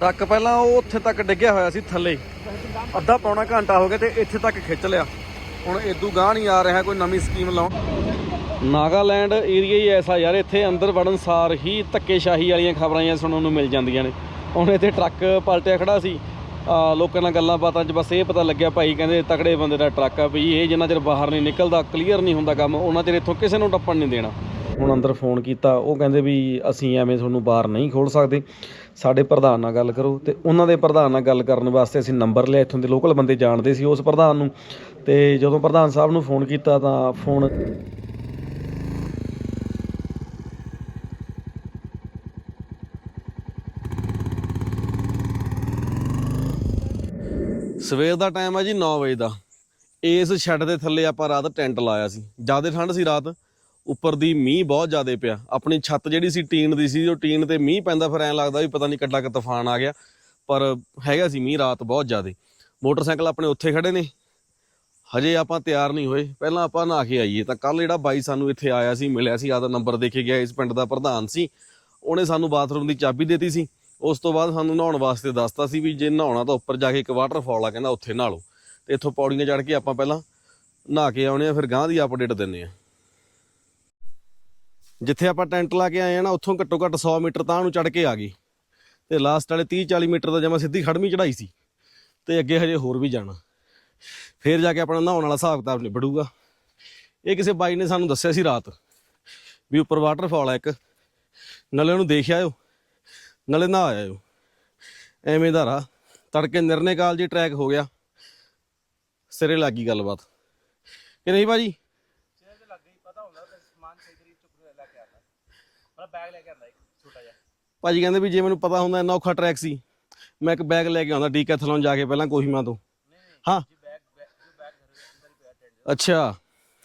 Truck ਪਹਿਲਾਂ ਉਹ ਉੱਥੇ ਤੱਕ ਡਿੱਗਿਆ ਹੋਇਆ ਸੀ ਥੱਲੇ। ਅੱਧਾ ਪੌਣਾ ਘੰਟਾ ਹੋ ਗਿਆ ਤੇ ਇੱਥੇ ਤੱਕ ਖਿੱਚ ਲਿਆ। ਹੁਣ ਇਦੋਂ ਗਾਹ ਨਹੀਂ ਆ ਰਿਹਾ ਕੋਈ ਨਵੀਂ ਸਕੀਮ ਲਾਉਣ। ਨਾਗਾਲੈਂਡ ਏਰੀਆ ਹੀ ਐਸਾ ਯਾਰ, ਇੱਥੇ ਅੰਦਰ ਵੜਨ ਸਾਰ ਹੀ ਧੱਕੇਸ਼ਾਹੀ ਵਾਲੀਆਂ ਖਬਰਾਂ ਜਾਂ ਸੁਣਨ ਨੂੰ ਮਿਲ ਜਾਂਦੀਆਂ ਨੇ। ਹੁਣ ਇੱਥੇ ਟਰੱਕ ਪਲਟਿਆ ਖੜਾ ਸੀ। ਲੋਕਾਂ ਨਾਲ ਗੱਲਾਂ ਬਾਤਾਂ 'ਚ ਬਸ ਇਹ ਪਤਾ ਲੱਗਿਆ, ਭਾਈ ਕਹਿੰਦੇ ਤਕੜੇ ਬੰਦੇ ਦਾ ਟਰੱਕ ਆ ਵੀ ਇਹ ਜਿੰਨਾ ਚਿਰ ਬਾਹਰ ਨਹੀਂ ਨਿਕਲਦਾ ਕਲੀਅਰ ਨਹੀਂ ਹੁੰਦਾ ਕੰਮ, ਉਹਨਾਂ ਚਿਰ ਇੱਥੋਂ ਕਿਸੇ ਨੂੰ ਟੱਪਣ ਨਹੀਂ ਦੇਣਾ। ਹੁਣ ਅੰਦਰ ਫੋਨ ਕੀਤਾ, ਉਹ ਕਹਿੰਦੇ ਵੀ ਅਸੀਂ ਐਵੇਂ ਤੁਹਾਨੂੰ ਬਾਹਰ ਨਹੀਂ ਖੋਲ ਸਕਦੇ। ਸਾਡੇ ਪ੍ਰਧਾਨ ਨਾਲ ਗੱਲ ਕਰੋ ਤੇ ਉਹਨਾਂ ਦੇ ਪ੍ਰਧਾਨ ਨਾਲ ਗੱਲ ਕਰਨ ਵਾਸਤੇ ਅਸੀਂ ਨੰਬਰ ਲਿਆ, ਇੱਥੋਂ ਦੇ ਲੋਕਲ ਬੰਦੇ ਜਾਣਦੇ ਸੀ ਉਸ ਪ੍ਰਧਾਨ ਨੂੰ। ਤੇ ਜਦੋਂ ਪ੍ਰਧਾਨ ਸਾਹਿਬ ਨੂੰ ਫੋਨ ਕੀਤਾ ਤਾਂ ਫੋਨ ਸਵੇਰ ਦਾ ਟਾਈਮ ਹੈ ਜੀ 9 ਵਜੇ ਦਾ। ਇਸ ਛੱਡ ਦੇ ਥੱਲੇ ਆਪਾਂ ਰਾਤ ਟੈਂਟ ਲਾਇਆ ਸੀ। ਜ਼ਿਆਦਾ ਠੰਡ ਸੀ ਰਾਤ। ਉੱਪਰ ਦੀ ਮੀਂਹ ਬਹੁਤ ਜ਼ਿਆਦਾ ਪਿਆ। ਆਪਣੀ ਛੱਤ ਜਿਹੜੀ ਸੀ ਟੀਨ ਦੀ ਸੀ, ਉਹ ਟੀਨ ਤੇ ਮੀਂਹ ਪੈਂਦਾ ਫਿਰ ਐਂ ਲੱਗਦਾ ਵੀ ਪਤਾ ਨਹੀਂ ਕੱਡਾ ਕੁ ਤੂਫਾਨ ਆ ਗਿਆ। ਪਰ ਹੈਗਾ ਸੀ ਮੀਂਹ ਰਾਤ ਬਹੁਤ ਜ਼ਿਆਦਾ। ਮੋਟਰਸਾਈਕਲ ਆਪਣੇ ਉੱਥੇ ਖੜੇ ਨੇ। ਹਜੇ ਆਪਾਂ ਤਿਆਰ ਨਹੀਂ ਹੋਏ। ਪਹਿਲਾਂ ਆਪਾਂ ਨਹਾ ਕੇ ਆਈਏ। ਤਾਂ ਕੱਲ ਜਿਹੜਾ ਬਾਈ ਸਾਨੂੰ ਇੱਥੇ ਆਇਆ ਸੀ, ਮਿਲਿਆ ਸੀ ਆਦਾ ਨੰਬਰ ਦੇ ਕੇ ਗਿਆ ਇਸ ਪਿੰਡ ਦਾ ਪ੍ਰਧਾਨ ਸੀ। ਉਹਨੇ ਸਾਨੂੰ ਬਾਥਰੂਮ ਦੀ ਚਾਬੀ ਦਿੱਤੀ ਸੀ। ਉਸ ਤੋਂ ਬਾਅਦ ਸਾਨੂੰ ਨਹਾਉਣ ਵਾਸਤੇ ਦੱਸਤਾ ਸੀ ਵੀ ਜੇ ਨਹਾਉਣਾ ਤਾਂ ਉੱਪਰ ਜਾ ਕੇ ਇੱਕ ਵਾਟਰਫਾਲ ਆ, ਕਹਿੰਦਾ ਉੱਥੇ ਨਹਾ ਲਓ। ਤੇ ਇੱਥੋਂ ਪੌੜੀਆਂ ਚੜ੍ਹ ਕੇ ਆਪਾਂ ਪਹਿਲਾਂ ਨਹਾ ਕੇ ਆਉਣੇ ਆ, ਫਿਰ ਗਾਂ ਦੀ ਅਪਡੇਟ ਦਿੰਨੇ ਆ। ਜਿੱਥੇ ਆਪਾਂ ਟੈਂਟ ਲਾ ਕੇ ਆਏ ਆ ਨਾ, ਉੱਥੋਂ ਘੱਟੋ ਘੱਟ 100 ਮੀਟਰ ਤਾਂ ਨੂੰ ਚੜ੍ਹ ਕੇ ਆ ਗਈ। ਤੇ ਲਾਸਟ ਵਾਲੇ 30 40 ਮੀਟਰ ਦਾ ਜਮਾ ਸਿੱਧੀ ਖੜਮੀ ਚੜਾਈ ਸੀ। ਤੇ ਅੱਗੇ ਹਜੇ ਹੋਰ ਵੀ ਜਾਣਾ। ਫੇਰ ਜਾ ਕੇ ਆਪਣਾ ਨਹਾਉਣ ਵਾਲਾ ਹਿਸਾਬ ਕਿਤਾਬ ਨਿਬੜੂਗਾ। ਇਹ ਕਿਸੇ ਬਾਈ ਨੇ ਸਾਨੂੰ ਦੱਸਿਆ ਸੀ ਰਾਤ ਵੀ ਉੱਪਰ ਵਾਟਰਫਾਲ ਆ ਇੱਕ। ਨਲੇ ਉਹਨੂੰ ਦੇਖ ਆਇਓ। ਨਲੇ ਨਹਾ ਆਇਓ। ਐਵੇਂ ਦਾ ਰਾ ਤੜਕੇ ਨਿਰਨੇ ਕਾਲ ਜੀ ਟਰੈਕ ਹੋ ਗਿਆ। ਸਿਰੇ ਲੱਗੀ ਗੱਲਬਾਤ। ਕਿ ਨਹੀਂ ਭਾਜੀ? ਭਾਜੀ ਕਹਿੰਦੇ ਵੀ ਜੇ ਮੈਨੂੰ ਪਤਾ ਹੁੰਦਾ ਇੰਨਾ ਔਖਾ ਟਰੈਕ ਸੀ, ਮੈਂ ਇੱਕ ਬੈਗ ਲੈ ਕੇ ਆਉਂਦਾ ਡੀਕੈਥਲੋਨ ਜਾ ਕੇ ਪਹਿਲਾਂ ਕੋਹੀਮਾ ਤੋਂ। ਹਾਂ। ਅੱਛਾ,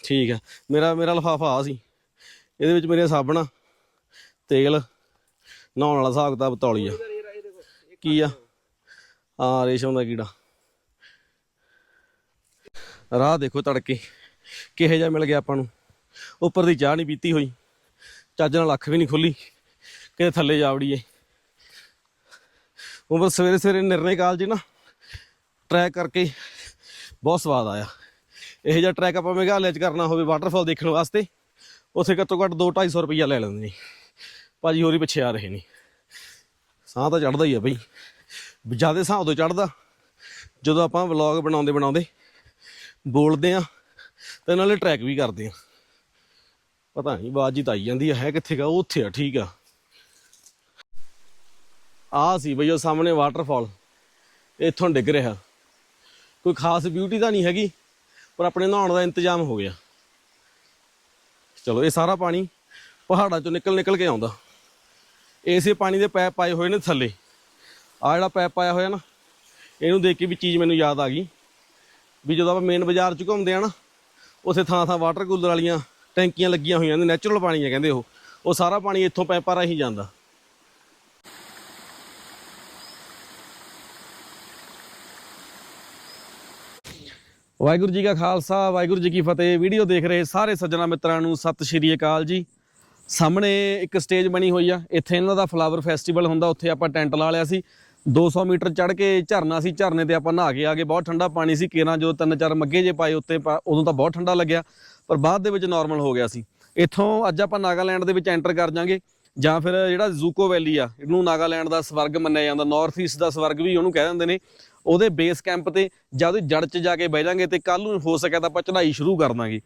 ਠੀਕ ਹੈ। ਮੇਰਾ ਮੇਰਾ ਲਫਾਫਾ ਆ ਸੀ। ਇਹਦੇ ਵਿੱਚ ਮੇਰੀਆਂ ਸਾਬਣਾ ਤੇਲ, ਨਹਾਉਣ ਵਾਲਾ ਹਿਸਾਬ ਕਿਤਾਬ ਤੌਲੀ ਆ। ਕੀ ਆ? ਹਾਂ, ਰੇਸ਼ਮ ਦਾ ਕੀੜਾ। ਰਾਹ ਦੇਖੋ ਤੜਕੇ, ਕਿਹੇ ਜਿਹਾ ਮਿਲ ਗਿਆ ਆਪਾਂ ਨੂੰ। ਉੱਪਰ ਦੀ ਚਾਹ ਨਹੀਂ ਪੀਤੀ ਹੋਈ। ਚੱਜ ਨਾਲ ਅੱਖ ਵੀ ਨਹੀਂ ਖੁੱਲੀ। ਕਿਤੇ ਥੱਲੇ ਜਾ ਵੜੀਏ। ਉਮਰ ਸਵੇਰੇ ਸਵੇਰੇ ਨਿਰਣੇ ਕਾਲ ਜੀ ਨਾ ਟਰੈਕ ਕਰਕੇ ਬਹੁਤ ਸਵਾਦ ਆਇਆ। ਇਹ ਜਿਹਾ ਟਰੈਕ ਆਪਾਂ ਮੇਘਾਲਿਆ ਚ ਕਰਨਾ ਹੋਵੇ ਵਾਟਰਫਾਲ ਦੇਖਣ ਵਾਸਤੇ, ਉੱਥੇ ਘੱਟੋ ਘੱਟ 2-250 ਰੁਪਈਆ ਲੈ ਲੈਂਦੇ ਨੇ। ਭਾਜੀ ਹੋਰੀ ਪਿੱਛੇ ਆ ਰਹੇ ਨੇ। ਸਾਹ ਤਾਂ ਚੜਦਾ ਹੀ ਆ ਬਈ। ਜ਼ਿਆਦਾ ਸਾਹ ਉਦੋਂ ਚੜਦਾ ਜਦੋਂ ਆਪਾਂ ਵਲੌਗ ਬਣਾਉਂਦੇ ਬਣਾਉਂਦੇ ਬੋਲਦੇ ਆ ਤੇ ਨਾਲੇ ਟਰੈਕ ਵੀ ਕਰਦੇ ਆ ਪਤਾ ਨਹੀਂ ਬਾਤ ਜੀ ਤਾਂ ਆਈ ਜਾਂਦੀ ਆ, ਹੈ ਕਿੱਥੇ ਗਾ, ਉਹ ਉੱਥੇ ਆ, ਠੀਕ ਆ। ਆ ਸੀ ਬਈ ਉਹ ਸਾਹਮਣੇ ਵਾਟਰਫਾਲ ਇੱਥੋਂ ਡਿੱਗ ਰਿਹਾ। ਕੋਈ ਖਾਸ ਬਿਊਟੀ ਤਾਂ ਨਹੀਂ ਹੈਗੀ, ਪਰ ਆਪਣੇ ਨਹਾਉਣ ਦਾ ਇੰਤਜ਼ਾਮ ਹੋ ਗਿਆ। ਚਲੋ, ਇਹ ਸਾਰਾ ਪਾਣੀ ਪਹਾੜਾਂ ਚੋਂ ਨਿਕਲ ਨਿਕਲ ਕੇ ਆਉਂਦਾ। ਇਸੇ ਪਾਣੀ ਦੇ ਪੈਪ ਪਾਏ ਹੋਏ ਨੇ ਥੱਲੇ। ਆ ਜਿਹੜਾ ਪੈਪ ਪਾਇਆ ਹੋਇਆ ਨਾ, ਇਹਨੂੰ ਦੇਖ ਕੇ ਵੀ ਚੀਜ਼ ਮੈਨੂੰ ਯਾਦ ਆ ਗਈ। ਵੀ ਜਦੋਂ ਆਪਾਂ ਮੇਨ ਬਾਜ਼ਾਰ ਚ ਘੁੰਮਦੇ ਆ ਨਾ, ਉਥੇ ਥਾਂ ਥਾਂ ਵਾਟਰ ਕੂਲਰ ਵਾਲੀਆਂ ਟੈਂਕੀਆਂ ਲੱਗੀਆਂ ਹੋਈਆਂ ਨੇ ਨੈਚੁਰਲ ਪਾਣੀ ਆ ਕਹਿੰਦੇ ਉਹ। ਉਹ ਸਾਰਾ ਪਾਣੀ ਇੱਥੋਂ ਪੈਪਾਂ ਰਾਹੀਂ ਜਾਂਦਾ। ਵਾਹਿਗੁਰੂ ਜੀ ਕਾ ਖਾਲਸਾ, ਵਾਹਿਗੁਰੂ ਜੀ ਕੀ ਫਤਿਹ। ਵੀਡੀਓ ਦੇਖ ਰਹੇ ਸਾਰੇ ਸੱਜਣਾ ਮਿੱਤਰਾਂ ਨੂੰ ਸਤਿ ਸ਼੍ਰੀ ਅਕਾਲ ਜੀ। ਸਾਹਮਣੇ ਇੱਕ ਸਟੇਜ ਬਣੀ ਹੋਈ ਆ। ਇੱਥੇ ਇਹਨਾਂ ਦਾ ਫਲਾਵਰ ਫੈਸਟੀਵਲ ਹੁੰਦਾ, ਉੱਥੇ ਆਪਾਂ ਟੈਂਟ ਲਾ ਲਿਆ ਸੀ। 200 ਮੀਟਰ ਚੜ ਕੇ ਝਰਨਾ ਸੀ, ਝਰਨੇ ਤੇ ਆਪਾਂ ਨਹਾ ਕੇ ਆ ਗਏ। ਬਹੁਤ ਠੰਡਾ ਪਾਣੀ ਸੀ, ਕੇਰਾਂ ਜਦੋਂ ਤਿੰਨ ਚਾਰ ਮੱਗੇ ਜੇ ਪਾਏ ਉੱਤੇ, ਪਾ- ਉਦੋਂ ਤਾਂ ਬਹੁਤ ਠੰਡਾ ਲੱਗਿਆ, ਪਰ ਬਾਅਦ ਦੇ ਵਿੱਚ ਨਾਰਮਲ ਹੋ ਗਿਆ ਸੀ। ਇੱਥੋਂ ਅੱਜ ਆਪਾਂ ਨਾਗਾਲੈਂਡ ਦੇ ਵਿੱਚ ਐਂਟਰ ਕਰ ਜਾਾਂਗੇ, ਜਾਂ ਫਿਰ ਜਿਹੜਾ ਜ਼ੂਕੋ ਵੈਲੀ ਆ, ਇਹਨੂੰ ਨਾਗਾਲੈਂਡ ਦਾ ਸਵਰਗ ਮੰਨਿਆ ਜਾਂਦਾ। ਨਾਰਥ ਈਸਟ ਦਾ ਸਵਰਗ ਵੀ ਉਹਨੂੰ ਕਹਿ ਦਿੰਦੇ ਨੇ। ਉਹਦੇ ਬੇਸ ਕੈਂਪ ਤੇ ਜਾਂ ਉਹਦੀ ਜੜ 'ਚ ਜਾ ਕੇ ਬਹਿ ਜਾਾਂਗੇ ਤੇ ਕੱਲ ਨੂੰ ਹੋ ਸਕਿਆ ਤਾਂ ਆਪਾਂ ਚੜ੍ਹਾਈ ਸ਼ੁਰੂ ਕਰ ਦਾਂਗੇ।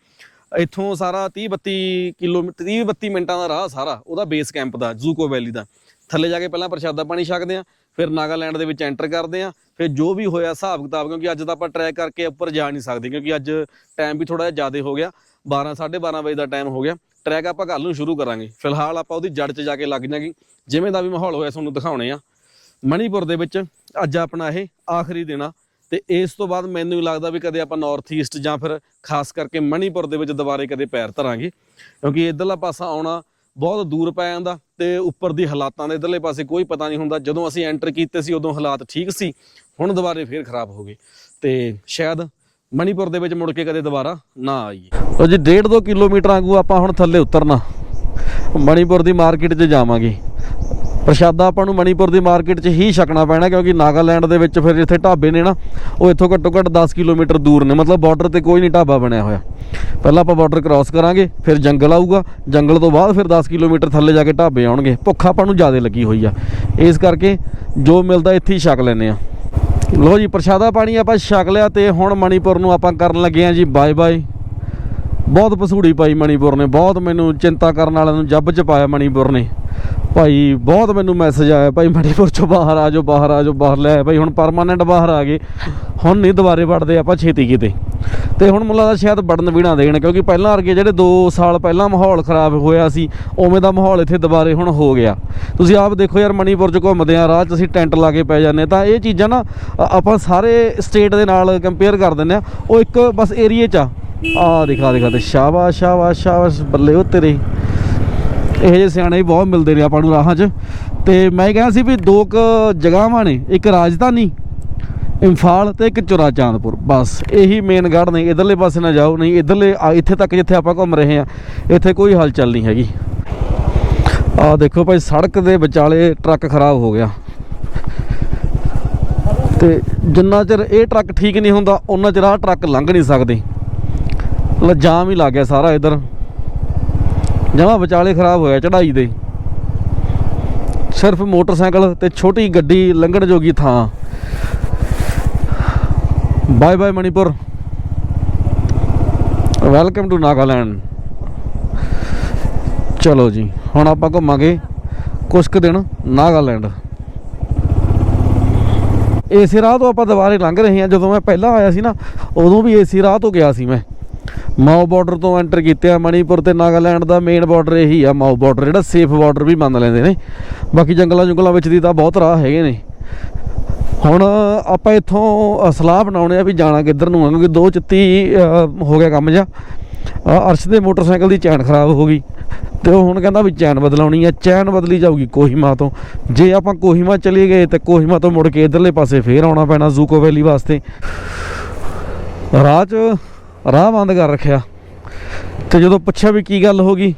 ਇੱਥੋਂ ਸਾਰਾ 30 32 ਕਿਲੋਮੀਟਰ 30 32 ਮਿੰਟਾਂ ਦਾ ਰਾਹ ਸਾਰਾ ਉਹਦਾ ਬੇਸ ਕੈਂਪ ਦਾ ਜ਼ੂਕੋ ਵੈਲੀ ਦਾ। ਥੱਲੇ ਜਾ ਕੇ ਪਹਿਲਾਂ ਪ੍ਰਸ਼ਾਦਾ ਪਾਣੀ ਛਕਦੇ ਆ ਫਿਰ ਨਾਗਾਲੈਂਡ ਦੇ ਵਿੱਚ ਐਂਟਰ ਕਰਦੇ ਆ ਫਿਰ ਜੋ ਵੀ ਹੋਇਆ ਹਿਸਾਬ ਕਿਤਾਬ, ਕਿਉਂਕਿ ਅੱਜ ਤਾਂ ਆਪਾਂ ਟਰੈਕ ਕਰਕੇ ਉੱਪਰ ਜਾ ਨਹੀਂ ਸਕਦੇ, ਕਿਉਂਕਿ ਅੱਜ ਟਾਈਮ ਵੀ ਥੋੜਾ ਜਿਹਾ ਜ਼ਿਆਦਾ ਹੋ ਗਿਆ 12 12:30 ਵਜੇ ਦਾ ਟਾਈਮ ਹੋ ਗਿਆ। ਟਰੈਕ ਆਪਾਂ ਕੱਲ ਨੂੰ ਸ਼ੁਰੂ ਕਰਾਂਗੇ। ਫਿਲਹਾਲ ਆਪਾਂ ਉਹਦੀ ਜੜ 'ਚ ਜਾ ਕੇ ਲੱਗ ਜਾਾਂਗੇ। ਜਿਵੇਂ ਦਾ ਵੀ ਮਾਹੌਲ ਹੋਇਆ, ਤੁਹਾਨੂੰ ਦਿਖਾਉਣੇ ਆ ਮਣੀਪੁਰ ਦੇ ਵਿੱਚ ਅੱਜ ਆਪਣਾ ਇਹ ਆਖਰੀ ਦਿਨ ਆ। ਤੇ ਇਸ ਤੋਂ ਬਾਅਦ ਮੈਨੂੰ ਵੀ ਲੱਗਦਾ ਵੀ ਕਦੇ ਆਪਾਂ ਨਾਰਥ ਈਸਟ ਜਾਂ ਫਿਰ ਖਾਸ ਕਰਕੇ ਮਣੀਪੁਰ ਦੇ ਵਿੱਚ ਦੁਬਾਰੇ ਕਦੇ ਪੈਰ ਧਰਾਂਗੇ। ਕਿਉਂਕਿ ਇਧਰਲਾ ਪਾਸਾ ਆਉਣਾ ਬਹੁਤ ਦੂਰ ਪੈ ਜਾਂਦਾ ਤੇ ਉੱਪਰ ਦੀ ਹਾਲਾਤਾਂ ਦੇ ਇਧਰਲੇ ਪਾਸੇ ਕੋਈ ਪਤਾ ਨਹੀਂ ਹੁੰਦਾ। ਜਦੋਂ ਅਸੀਂ ਐਂਟਰ ਕੀਤੇ ਸੀ, ਉਦੋਂ ਹਾਲਾਤ ਠੀਕ ਸੀ, ਹੁਣ ਦੁਬਾਰੇ ਫੇਰ ਖਰਾਬ ਹੋ ਗਏ। ਤੇ ਸ਼ਾਇਦ ਮਣੀਪੁਰ ਦੇ ਵਿੱਚ ਮੁੜ ਕੇ ਕਦੇ ਦੁਬਾਰਾ ਨਾ ਆਈਏ। ਉਹ ਜੀ 1.5 ਕਿਲੋਮੀਟਰ ਆਗੂ ਆਪਾਂ ਹੁਣ ਥੱਲੇ ਉਤਰਨਾ। ਮਣੀਪੁਰ ਦੀ ਮਾਰਕੀਟ 'ਚ ਜਾਵਾਂਗੇ। ਪ੍ਰਸ਼ਾਦਾ ਆਪਾਂ ਨੂੰ ਮਣੀਪੁਰ ਦੀ ਮਾਰਕੀਟ 'ਚ ਹੀ ਛਕਣਾ ਪੈਣਾ, ਕਿਉਂਕਿ ਨਾਗਾਲੈਂਡ ਦੇ ਵਿੱਚ ਫਿਰ ਜਿੱਥੇ ਢਾਬੇ ਨੇ ਨਾ, ਉਹ ਇੱਥੋਂ ਘੱਟੋ ਘੱਟ 10 ਕਿਲੋਮੀਟਰ ਦੂਰ ਨੇ। ਮਤਲਬ ਬਾਰਡਰ ਤੇ ਕੋਈ ਨਹੀਂ ਢਾਬਾ ਬਣਿਆ ਹੋਇਆ। ਪਹਿਲਾਂ ਆਪਾਂ ਬਾਰਡਰ ਕ੍ਰਾਸ ਕਰਾਂਗੇ, ਫਿਰ ਜੰਗਲ ਆਊਗਾ। ਜੰਗਲ ਤੋਂ ਬਾਅਦ ਫਿਰ 10 ਕਿਲੋਮੀਟਰ ਥੱਲੇ ਜਾ ਕੇ ਢਾਬੇ ਆਉਣਗੇ। ਭੁੱਖ ਆਪਾਂ ਨੂੰ ਜ਼ਿਆਦਾ ਲੱਗੀ ਹੋਈ ਆ। ਇਸ ਕਰਕੇ ਜੋ ਮਿਲਦਾ ਇੱਥੇ ਹੀ ਛਕ ਲੈਨੇ ਆ। ਲੋ ਜੀ, ਪ੍ਰਸ਼ਾਦਾ ਪਾਣੀ ਆਪਾਂ ਛਕ ਲਿਆ ਤੇ ਹੁਣ ਮਣੀਪੁਰ ਨੂੰ ਆਪਾਂ ਕਰਨ ਲੱਗੇ ਆ ਜੀ ਬਾਏ ਬਾਏ ਬਹੁਤ ਪਸੂੜੀ ਪਾਈ ਮਣੀਪੁਰ ਨੇ, ਬਹੁਤ ਮੈਨੂੰ ਚਿੰਤਾ ਕਰਨ ਵਾਲਿਆਂ ਨੂੰ ਜੱਬ ਚ ਪਾਇਆ ਮਣੀਪੁਰ ਨੇ। ਭਾਈ, ਬਹੁਤ ਮੈਨੂੰ ਮੈਸੇਜ ਆਇਆ, ਭਾਈ ਮਣੀਪੁਰ ਚੋਂ ਬਾਹਰ ਆ ਜਾਓ, ਬਾਹਰ ਆ ਜਾਓ, ਬਾਹਰ ਲੈ ਭਾਈ, ਹੁਣ ਪਰਮਾਨੈਂਟ ਬਾਹਰ ਆ ਗਏ। ਹੁਣ ਨਹੀਂ ਦੁਬਾਰੇ ਵੜਦੇ, ਆਪਾਂ ਛੇਤੀ ਕਿਤੇ। ਤੇ ਹੁਣ ਮੁੱਲਾ ਦਾ ਸ਼ਾਇਦ ਵੜਨ ਵੀ ਨਾ ਦੇਣ, ਕਿਉਂਕਿ ਪਹਿਲਾਂ ਵਰਗੇ ਜਿਹੜੇ 2 ਸਾਲ ਪਹਿਲਾਂ ਮਾਹੌਲ ਖਰਾਬ ਹੋਇਆ ਸੀ, ਉਵੇਂ ਦਾ ਮਾਹੌਲ ਇੱਥੇ ਦੁਬਾਰੇ ਹੁਣ ਹੋ ਗਿਆ। ਤੁਸੀਂ ਆਪ ਦੇਖੋ ਯਾਰ ਮਣੀਪੁਰ ਚ ਘੁੰਮਦੇ ਆ, ਰਾਹ ਚ ਅਸੀਂ ਟੈਂਟ ਲਾ ਕੇ ਪੈ ਜਾਂਦੇ ਤਾਂ ਇਹ ਚੀਜ਼ਾਂ ਨਾ ਆਪਾਂ ਸਾਰੇ ਸਟੇਟ ਦੇ ਨਾਲ ਕੰਪੇਅਰ ਕਰ ਦਿੰਦੇ ਆ। ਉਹ ਇੱਕ ਬਸ ਏਰੀਏ ਚ ਆ। ਆ ਦਿਖਾ ਦਿਖਾ ਤੇ ਸ਼ਾਬਾਸ਼ ਸ਼ਾਬਾਸ਼ ਸ਼ਾਬਾਸ਼ ਬੱਲੇ ਉਹ ਤੇਰੇ। ਇਹ ਜਿਹੇ ਸਿਆਣੇ ਵੀ ਬਹੁਤ ਮਿਲਦੇ ਨੇ ਆਪਾਂ ਨੂੰ ਰਾਹਾਂ 'ਚ। ਤੇ ਮੈਂ ਕਿਹਾ ਸੀ ਵੀ ਦੋ ਕੁ ਜਗ੍ਹਾਵਾਂ ਨੇ, ਇੱਕ ਰਾਜਧਾਨੀ, ਇੰਫਾਲ ਤੇ ਇੱਕ ਚੁਰਾ ਚਾਂਦਪੁਰ ਬਸ ਇਹੀ ਮੇਨ ਗੜ੍ਹ ਨੇ, ਇਧਰਲੇ ਪਾਸੇ ਨਾ ਜਾਓ, ਨਹੀਂ ਇਧਰਲੇ, ਆ- ਇੱਥੇ ਤੱਕ ਜਿੱਥੇ ਆਪਾਂ ਘੁੰਮ ਰਹੇ ਆ ਇੱਥੇ ਕੋਈ ਹਲਚਲ ਨਹੀਂ ਹੈਗੀ। ਆ ਦੇਖੋ ਭਾਈ, ਸੜਕ ਦੇ ਵਿਚਾਲੇ ਟਰੱਕ ਖਰਾਬ ਹੋ ਗਿਆ। ਤੇ ਜਿੰਨਾ ਚਿਰ ਇਹ ਟਰੱਕ ਠੀਕ ਨਹੀਂ ਹੁੰਦਾ ਉਹਨਾਂ ਚਿਰ ਆਹ ਟਰੱਕ ਲੰਘ ਨਹੀਂ ਸਕਦੇ। ਜਾਮ ਹੀ ਲੱਗ ਗਿਆ ਸਾਰਾ ਇਧਰ। ਜਮਾ ਵਿਚਾਲੇ ਖਰਾਬ ਹੋਇਆ ਚੜਾਈ ਦੇ। ਸਿਰਫ ਮੋਟਰਸਾਈਕਲ ਤੇ ਛੋਟੀ ਗੱਡੀ ਲੰਘਣ ਜੋਗੀ ਥਾਂ। Bye bye Manipur. Welcome to Nagaland. ਚਲੋ ਜੀ, ਹੁਣ ਆਪਾਂ ਘੁੰਮਾਂਗੇ ਕੁਛ ਕੁ ਦਿਨ ਨਾਗਾਲੈਂਡ। ਏਸੀ ਰਾਹ ਤੋਂ ਆਪਾਂ ਦੁਬਾਰੇ ਲੰਘ ਰਹੇ ਹਾਂ। ਜਦੋਂ ਮੈਂ ਪਹਿਲਾਂ ਆਇਆ ਸੀ ਨਾ, ਉਦੋਂ ਵੀ ਏਸੀ ਰਾਹ ਤੋਂ ਗਿਆ ਸੀ ਮੈਂ। ਮਾਓ ਬਾਰਡਰ ਤੋਂ ਐਂਟਰ ਕੀਤੇ ਆ ਮਣੀਪੁਰ ਤੇ ਨਾਗਾਲੈਂਡ ਦਾ ਮੇਨ ਬਾਰਡਰ ਇਹੀ ਆ ਮਾਓ ਬਾਰਡਰ ਜਿਹੜਾ ਸੇਫ ਬਾਰਡਰ ਵੀ ਮੰਨ ਲੈਂਦੇ ਨੇ। ਬਾਕੀ ਜੰਗਲਾਂ ਜੰਗਲਾਂ ਵਿੱਚ ਦੀ ਤਾਂ ਬਹੁਤ ਰਾਹ ਹੈਗੇ ਨੇ। ਹੁਣ ਆਪਾਂ ਇੱਥੋਂ ਸਲਾਹ ਬਣਾਉਣੇ ਆ ਵੀ ਜਾਣਾ ਕਿੱਧਰ ਨੂੰ ਆ ਕਿਉਂਕਿ ਦੋ ਚਿੱਤੀ ਅ, ਹੋ ਗਿਆ ਕੰਮ ਜਾ ਅਰਸ਼ ਦੇ ਮੋਟਰਸਾਈਕਲ ਦੀ ਚੈਨ ਖਰਾਬ ਹੋ ਗਈ। ਤੇ ਉਹ ਹੁਣ ਕਹਿੰਦਾ ਵੀ ਚੈਨ ਬਦਲਾਉਣੀ ਆ ਚੈਨ ਬਦਲੀ ਜਾਊਗੀ ਕੋਹੀਮਾ ਤੋਂ। ਜੇ ਆਪਾਂ ਕੋਹੀਮਾ ਚਲੇ ਗਏ ਤੇ ਕੋਹੀਮਾ ਤੋਂ ਮੁੜ ਕੇ ਇਧਰਲੇ ਪਾਸੇ ਫੇਰ ਆਉਣਾ ਪੈਣਾ ਜ਼ੂਕੋ ਵੈਲੀ ਵਾਸਤੇ। ਰਾਹ 'ਚ ਰਾਹ ਬੰਦ ਕਰ ਰੱਖਿਆ। ਤੇ ਜਦੋਂ ਪੁੱਛਿਆ ਵੀ ਕੀ ਗੱਲ ਹੋ ਗਈ,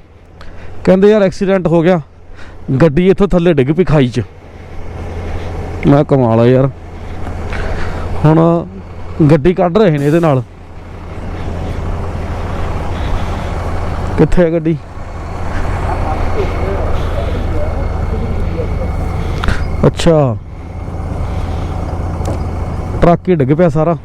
ਕਹਿੰਦੇ ਯਾਰ ਐਕਸੀਡੈਂਟ ਹੋ ਗਿਆ। ਗੱਡੀ ਇੱਥੋਂ ਥੱਲੇ ਡਿੱਗ ਪਈ ਖਾਈ 'ਚ। ਮੈਂ ਕਮਾਲ ਆ ਯਾਰ। ਹੁਣ ਗੱਡੀ ਕੱਢ ਰਹੇ ਨੇ ਇਹਦੇ ਨਾਲ। ਕਿੱਥੇ ਹੈ ਗੱਡੀ? ਅੱਛਾ। ਟਰੱਕ ਹੀ ਡਿੱਗ ਪਿਆ ਸਾਰਾ।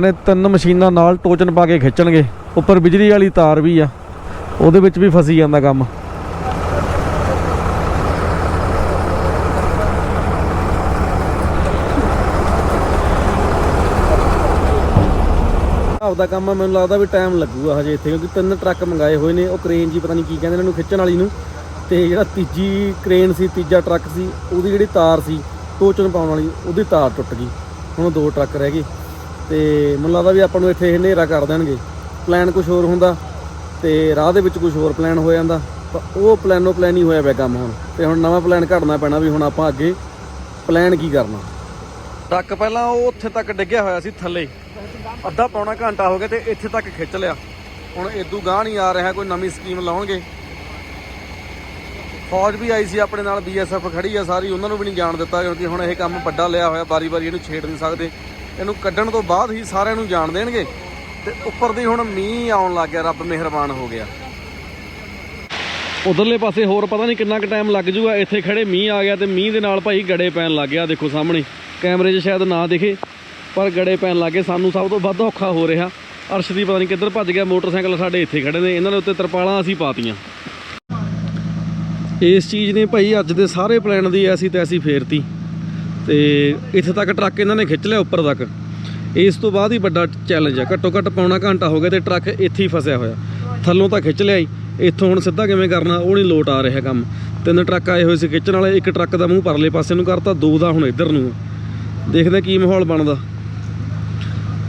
ਇਹਨੇ ਤਿੰਨ ਮਸ਼ੀਨਾਂ ਨਾਲ ਟੋਚਨ ਪਾ ਕੇ ਖਿੱਚਣਗੇ। ਉੱਪਰ ਬਿਜਲੀ ਵਾਲੀ ਤਾਰ ਵੀ ਆ। ਉਹਦੇ ਵਿੱਚ ਵੀ ਫਸੀ ਜਾਂਦਾ ਕੰਮ। ਆਪਦਾ ਕੰਮ ਆ, ਮੈਨੂੰ ਲੱਗਦਾ ਵੀ ਟਾਈਮ ਲੱਗੂਗਾ ਹਜੇ ਇੱਥੇ, ਕਿਉਂਕਿ ਤਿੰਨ ਟਰੱਕ ਮੰਗਾਏ ਹੋਏ ਨੇ। ਉਹ ਕ੍ਰੇਨ ਜੀ, ਪਤਾ ਨਹੀਂ ਕੀ ਕਹਿੰਦੇ ਇਹਨਾਂ ਨੂੰ ਖਿੱਚਣ ਵਾਲੀ ਨੂੰ। ਤੇ ਜਿਹੜਾ ਤੀਜੀ ਕ੍ਰੇਨ ਸੀ, ਤੀਜਾ ਟਰੱਕ ਸੀ, ਉਹਦੀ ਜਿਹੜੀ ਤਾਰ ਸੀ, ਟੋਚਨ ਪਾਉਣ ਵਾਲੀ, ਉਹਦੀ ਤਾਰ ਟੁੱਟ ਗਈ। ਹੁਣ ਦੋ ਟਰੱਕ ਰਹਿ ਗਏ। ਤੇ ਮੈਨੂੰ ਲੱਗਦਾ ਵੀ ਆਪਾਂ ਨੂੰ ਇੱਥੇ ਇਹ ਹਨੇਰਾ ਕਰ ਦੇਣਗੇ। ਪਲਾਨ ਕੁਝ ਹੋਰ ਹੁੰਦਾ ਤੇ ਰਾਹ ਦੇ ਵਿੱਚ ਕੁਝ ਹੋਰ ਪਲਾਨ ਹੋ ਜਾਂਦਾ। ਤਾਂ ਉਹ ਪਲਾਨੋ ਪਲਾਨ ਹੀ ਹੋਇਆ ਪਿਆ ਕੰਮ ਹੁਣ। ਤੇ ਹੁਣ ਨਵਾਂ ਪਲਾਨ ਘੜਨਾ ਪੈਣਾ ਵੀ ਹੁਣ ਆਪਾਂ ਅੱਗੇ ਪਲਾਨ ਕੀ ਕਰਨਾ। ਟਰੱਕ ਪਹਿਲਾਂ ਉਹ ਉੱਥੇ ਤੱਕ ਡਿੱਗਿਆ ਹੋਇਆ ਸੀ ਥੱਲੇ। ਅੱਧਾ ਪੌਣਾ ਘੰਟਾ ਹੋ ਗਿਆ ਤੇ ਇੱਥੇ ਤੱਕ ਖਿੱਚ ਲਿਆ। ਹੁਣ ਇਦੋਂ ਗਾਹ ਨਹੀਂ ਆ ਰਿਹਾ, ਕੋਈ ਨਵੀਂ ਸਕੀਮ ਲਾਉਣਗੇ। ਫੌਜ ਵੀ ਆਈ ਸੀ ਆਪਣੇ ਨਾਲ ਬੀਐਸਐਫ ਖੜੀ ਆ ਸਾਰੀ, ਉਹਨਾਂ ਨੂੰ ਵੀ ਨਹੀਂ ਜਾਣ ਦਿੱਤਾ, ਕਿਉਂਕਿ ਹੁਣ ਇਹ ਕੰਮ ਵੱਡਾ ਲਿਆ ਹੋਇਆ ਬਾਰੀ-ਬਾਰੀ ਇਹਨੂੰ ਛੇੜ ਨਹੀਂ ਸਕਦੇ। ਇਹਨੂੰ ਕੱਢਣ ਤੋਂ ਬਾਅਦ ਹੀ ਸਾਰਿਆਂ ਨੂੰ ਜਾਣ ਦੇਣਗੇ। ਤੇ ਉੱਪਰ ਦੀ ਹੁਣ ਮੀਂਹ ਆਉਣ ਲੱਗ ਗਿਆ, ਰੱਬ ਮਿਹਰਬਾਨ ਹੋ ਗਿਆ। ਉਧਰਲੇ ਪਾਸੇ ਹੋਰ ਪਤਾ ਨਹੀਂ ਕਿੰਨਾ ਕੁ ਟਾਈਮ ਲੱਗ ਜੂਗਾ। ਇੱਥੇ ਖੜੇ ਮੀਂਹ ਆ ਗਿਆ ਤੇ ਮੀਂਹ ਦੇ ਨਾਲ ਭਾਈ ਗੜੇ ਪੈਣ ਲੱਗ ਗਿਆ। ਦੇਖੋ ਸਾਹਮਣੇ, ਕੈਮਰੇ 'ਚ ਸ਼ਾਇਦ ਨਾ ਦਿਖੇ, ਪਰ ਗੜੇ ਪੈਣ ਲੱਗ ਗਏ। ਸਾਨੂੰ ਸਭ ਤੋਂ ਵੱਧ ਔਖਾ ਹੋ ਰਿਹਾ। ਅਰਸ਼ ਦੀ ਪਤਾ ਨਹੀਂ ਕਿੱਧਰ ਭੱਜ ਗਿਆ। ਮੋਟਰਸਾਈਕਲ ਸਾਡੇ ਇੱਥੇ ਖੜੇ ਨੇ। ਇਹਨਾਂ ਦੇ ਉੱਤੇ ਤਰਪਾਲਾਂ ਅਸੀਂ ਪਾਤੀਆਂ। ਇਸ ਚੀਜ਼ ਨੇ ਭਾਈ ਅੱਜ ਦੇ ਸਾਰੇ ਪਲਾਨ ਦੀ ਐਸੀ ਤੈਸੀ ਫੇਰਤੀ। ਤੇ ਇੱਥੇ ਤੱਕ ਟਰੱਕ ਇਹਨਾਂ ਨੇ ਖਿੱਚ ਲਿਆ ਉੱਪਰ ਤੱਕ। ਇਸ ਤੋਂ ਬਾਅਦ ਹੀ ਵੱਡਾ ਚੈਲੰਜ ਹੈ ਘੱਟੋ ਘੱਟ ਪੌਣਾ ਘੰਟਾ ਹੋ ਗਿਆ ਤੇ ਟਰੱਕ ਇੱਥੇ ਹੀ ਫਸਿਆ ਹੋਇਆ। ਥੱਲੋਂ ਤਾਂ ਖਿੱਚ ਲਿਆ ਹੀ। ਇੱਥੋਂ ਹੁਣ ਸਿੱਧਾ ਕਿਵੇਂ ਕਰਨਾ, ਉਹ ਨਹੀਂ ਲੋਟ ਆ ਰਿਹਾ ਕੰਮ। ਤਿੰਨ ਟਰੱਕ ਆਏ ਹੋਏ ਸੀ ਖਿੱਚਣ ਵਾਲੇ, ਇੱਕ ਟਰੱਕ ਦਾ ਮੂੰਹ ਪਰਲੇ ਪਾਸੇ ਨੂੰ ਕਰਤਾ, ਦੋ ਦਾ ਹੁਣ ਇੱਧਰ ਨੂੰ ਆ। ਦੇਖਦੇ ਆ ਕੀ ਮਾਹੌਲ ਬਣਦਾ।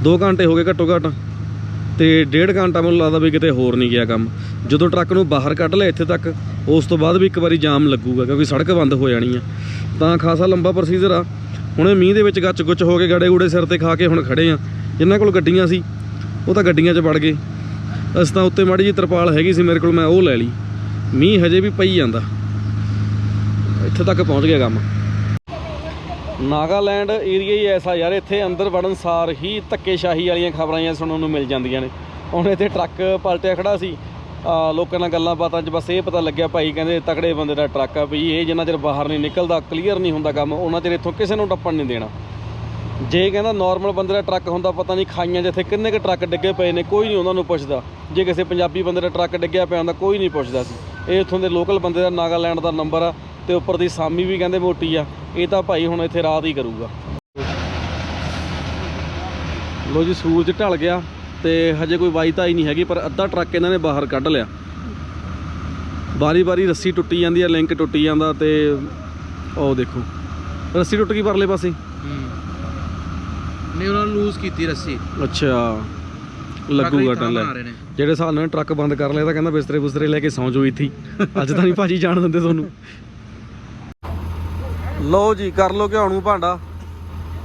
2 ਘੰਟੇ ਹੋ ਗਏ ਘੱਟੋ ਘੱਟ। ਤੇ ਡੇਢ ਘੰਟਾ ਮੈਨੂੰ ਲੱਗਦਾ ਵੀ ਕਿਤੇ ਹੋਰ ਨਹੀਂ ਗਿਆ ਕੰਮ। ਜਦੋਂ ਟਰੱਕ ਨੂੰ ਬਾਹਰ ਕੱਢ ਲਿਆ ਇੱਥੇ ਤੱਕ, ਉਸ ਤੋਂ ਬਾਅਦ ਵੀ ਇੱਕ ਵਾਰੀ ਜਾਮ ਲੱਗੂਗਾ, ਕਿਉਂਕਿ ਸੜਕ ਬੰਦ ਹੋ ਜਾਣੀ ਆ। ਤਾਂ ਖਾਸਾ ਲੰਬਾ ਪ੍ਰੋਸੀਜਰ ਆ। ਹੁਣੇ ਮੀਂਹ ਦੇ ਵਿੱਚ ਗੱਚ ਗੁੱਚ ਹੋ ਕੇ ਗੜੇ ਗੂੜੇ ਸਿਰ ਤੇ ਖਾ ਕੇ ਹੁਣ ਖੜੇ ਆ। ਜਿਨ੍ਹਾਂ ਕੋਲ ਗੱਡੀਆਂ ਸੀ, ਉਹ ਤਾਂ ਗੱਡੀਆਂ 'ਚ ਵੜ ਗਏ। ਅਸੀਂ ਤਾਂ ਉੱਤੇ ਮਾੜੀ ਜੀ ਤਰਪਾਲ ਹੈਗੀ ਸੀ ਮੇਰੇ ਕੋਲ, ਮੈਂ ਉਹ ਲੈ ਲਈ। ਮੀਂਹ ਹਜੇ ਵੀ ਪਈ ਜਾਂਦਾ। ਇੱਥੇ ਤੱਕ ਪਹੁੰਚ ਗਿਆ ਕੰਮ। ਨਾਗਾਲੈਂਡ ਏਰੀਆ ਹੀ ਐਸਾ ਯਾਰ, ਇੱਥੇ ਅੰਦਰ ਵੜਨ ਸਾਰ ਹੀ ਧੱਕੇਸ਼ਾਹੀ ਵਾਲੀਆਂ ਖਬਰਾਂ ਜਾਂ ਸੁਣਨ ਨੂੰ ਮਿਲ ਜਾਂਦੀਆਂ ਨੇ। ਹੁਣ ਇੱਥੇ ਟਰੱਕ ਪਲਟਿਆ ਖੜਾ ਸੀ। ਲੋਕਾਂ ਨਾਲ ਗੱਲਾਂ ਬਾਤਾਂ 'ਚ ਬਸ ਇਹ ਪਤਾ ਲੱਗਿਆ ਭਾਈ, ਕਹਿੰਦੇ ਤਕੜੇ ਬੰਦੇ ਦਾ ਟਰੱਕ ਆ ਵੀ ਇਹ ਜਿੰਨਾ ਚਿਰ ਬਾਹਰ ਨਹੀਂ ਨਿਕਲਦਾ ਕਲੀਅਰ ਨਹੀਂ ਹੁੰਦਾ ਕੰਮ, ਉਹਨਾਂ ਚਿਰ ਇੱਥੋਂ ਕਿਸੇ ਨੂੰ ਟੱਪਣ ਨਹੀਂ ਦੇਣਾ। ਜੇ ਕਹਿੰਦਾ ਨਾਰਮਲ ਬੰਦੇ ਦਾ ਟਰੱਕ ਹੁੰਦਾ, ਪਤਾ ਨਹੀਂ ਖਾਈਆਂ ਜਿੱਥੇ ਕਿੰਨੇ ਕੁ ਟਰੱਕ ਡਿੱਗੇ ਪਏ ਨੇ, ਕੋਈ ਨਹੀਂ ਉਹਨਾਂ ਨੂੰ ਪੁੱਛਦਾ। ਜੇ ਕਿਸੇ ਪੰਜਾਬੀ ਬੰਦੇ ਦਾ ਟਰੱਕ ਡਿੱਗਿਆ ਪਿਆ ਹੁੰਦਾ, ਕੋਈ ਨਹੀਂ ਪੁੱਛਦਾ ਸੀ। ਇਹ ਇੱਥੋਂ ਦੇ ਲੋਕਲ ਬੰਦੇ ਦਾ ਨਾਗਾਲੈਂਡ ਦਾ ਨੰਬਰ ਆ ਤੇ ਉੱਪਰ ਦੀ ਸਾਮੀ ਵੀ ਕਹਿੰਦੇ ਮੋਟੀ ਆ, ਇਹ ਤਾਂ ਭਾਈ ਹੁਣ ਇੱਥੇ ਰਾਤ ਹੀ ਕਰੂਗਾ। ਲੋ ਜੀ, ਸੂਰਜ ਢਲ ਗਿਆ। ਤੇ ਹਜੇ ਕੋਈ ਵਾਈ ਤਾਂ ਹੀ ਨਹੀਂ ਹੈਗੀ ਪਰ ਅੱਧਾ ਟਰੱਕ ਇਹਨਾਂ ਨੇ ਬਾਹਰ ਕੱਢ ਲਿਆ। ਬਾਰੀ ਬਾਰੀ ਰੱਸੀ ਟੁੱਟੀ ਜਾਂਦੀ ਆ ਲਿੰਕ ਟੁੱਟੀ ਜਾਂਦਾ ਤੇ ਉਹ ਦੇਖੋ। ਰੱਸੀ ਟੁੱਟ ਗਈ ਪਰਲੇ ਪਾਸੇ। ਨਹੀਂ ਉਹਨਾਂ ਨੂੰ ਲੂਜ਼ ਕੀਤੀ ਰੱਸੀ। ਅੱਛਾ। ਲੱਗੂਗਾ ਟੱਲ। ਨੇ। ਜਿਹੜੇ ਹਿਸਾਬ ਨਾਲ ਟਰੱਕ ਬੰਦ ਕਰ ਲਿਆ ਤਾਂ ਕਹਿੰਦਾ ਬਿਸਤਰੇ ਬੁਸਤਰੇ ਲੈ ਕੇ ਸੌਂ ਜਾਓ ਇੱਥੇ ਹੀ। ਅੱਜ ਤਾਂ ਨਹੀਂ ਭਾਜੀ ਜਾਣ ਦਿੰਦੇ ਤੁਹਾਨੂੰ। ਲਓ ਜੀ ਕਰ ਲੋ ਨੂੰ ਭਾਂਡਾ।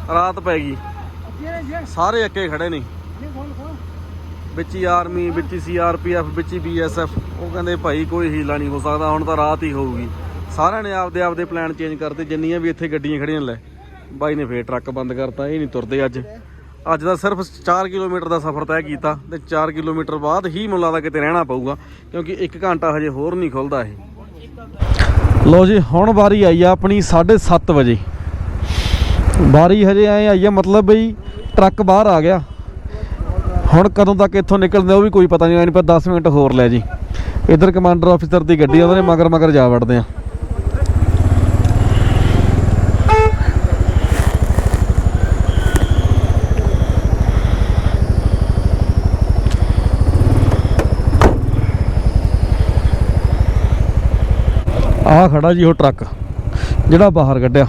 ਰਾਤ ਪੈ ਗਈ। ਸਾਰੇ ਅੱਕੇ ਖੜੇ ਨੇ। ਵਿੱਚ ਹੀ ਆਰਮੀ, ਵਿੱਚ ਹੀ ਸੀਆਰਪੀਐਫ ਵਿੱਚ ਹੀ ਬੀਐਸਐਫ ਉਹ ਕਹਿੰਦੇ ਭਾਈ ਕੋਈ ਹੀਲਾ ਨਹੀਂ ਹੋ ਸਕਦਾ, ਹੁਣ ਤਾਂ ਰਾਤ ਹੀ ਹੋਊਗੀ। ਸਾਰਿਆਂ ਨੇ ਆਪਦੇ ਆਪਦੇ ਪਲਾਨ ਚੇਂਜ ਕਰਤੇ, ਜਿੰਨੀਆਂ ਵੀ ਇੱਥੇ ਗੱਡੀਆਂ ਖੜੀਆਂ ਲੈ। ਬਾਈ ਨੇ ਫੇਰ ਟਰੱਕ ਬੰਦ ਕਰਤਾ, ਇਹ ਨਹੀਂ ਤੁਰਦੇ ਅੱਜ। ਅੱਜ ਦਾ ਸਿਰਫ 4 ਕਿਲੋਮੀਟਰ ਦਾ ਸਫ਼ਰ ਤੈਅ ਕੀਤਾ, ਤੇ 4 ਕਿਲੋਮੀਟਰ ਬਾਅਦ ਹੀ ਮੈਨੂੰ ਲੱਗਦਾ ਕਿਤੇ ਰਹਿਣਾ ਪਊਗਾ, ਕਿਉਂਕਿ 1 ਘੰਟਾ ਹਜੇ ਹੋਰ ਨਹੀਂ ਖੁੱਲਦਾ ਇਹ। ਲੋ ਜੀ, ਹੁਣ ਵਾਰੀ ਆਈ ਆ ਆਪਣੀ 7:30 ਵਜੇ। ਵਾਰੀ ਹਜੇ ਐ ਆਈ ਆ, ਮਤਲਬ ਬਈ ਟਰੱਕ ਬਾਹਰ ਆ ਗਿਆ। ਹੁਣ ਕਦੋਂ ਤੱਕ ਇੱਥੋਂ ਨਿਕਲਦੇ ਉਹ ਵੀ ਕੋਈ ਪਤਾ ਨਹੀਂ ਐਨ ਪਰ 10 ਮਿੰਟ ਹੋਰ ਲੈ ਜੀ। ਇਧਰ ਕਮਾਂਡਰ ਆਫੀਸਰ ਦੀ ਗੱਡੀ ਆ, ਉਹਨਾਂ ਨੇ ਮਗਰ ਮਗਰ ਜਾ ਵੜਦੇ ਆ। ਆਹ ਖੜਾ ਜੀ ਉਹ ਟਰੱਕ ਜਿਹੜਾ ਬਾਹਰ ਕੱਢਿਆ।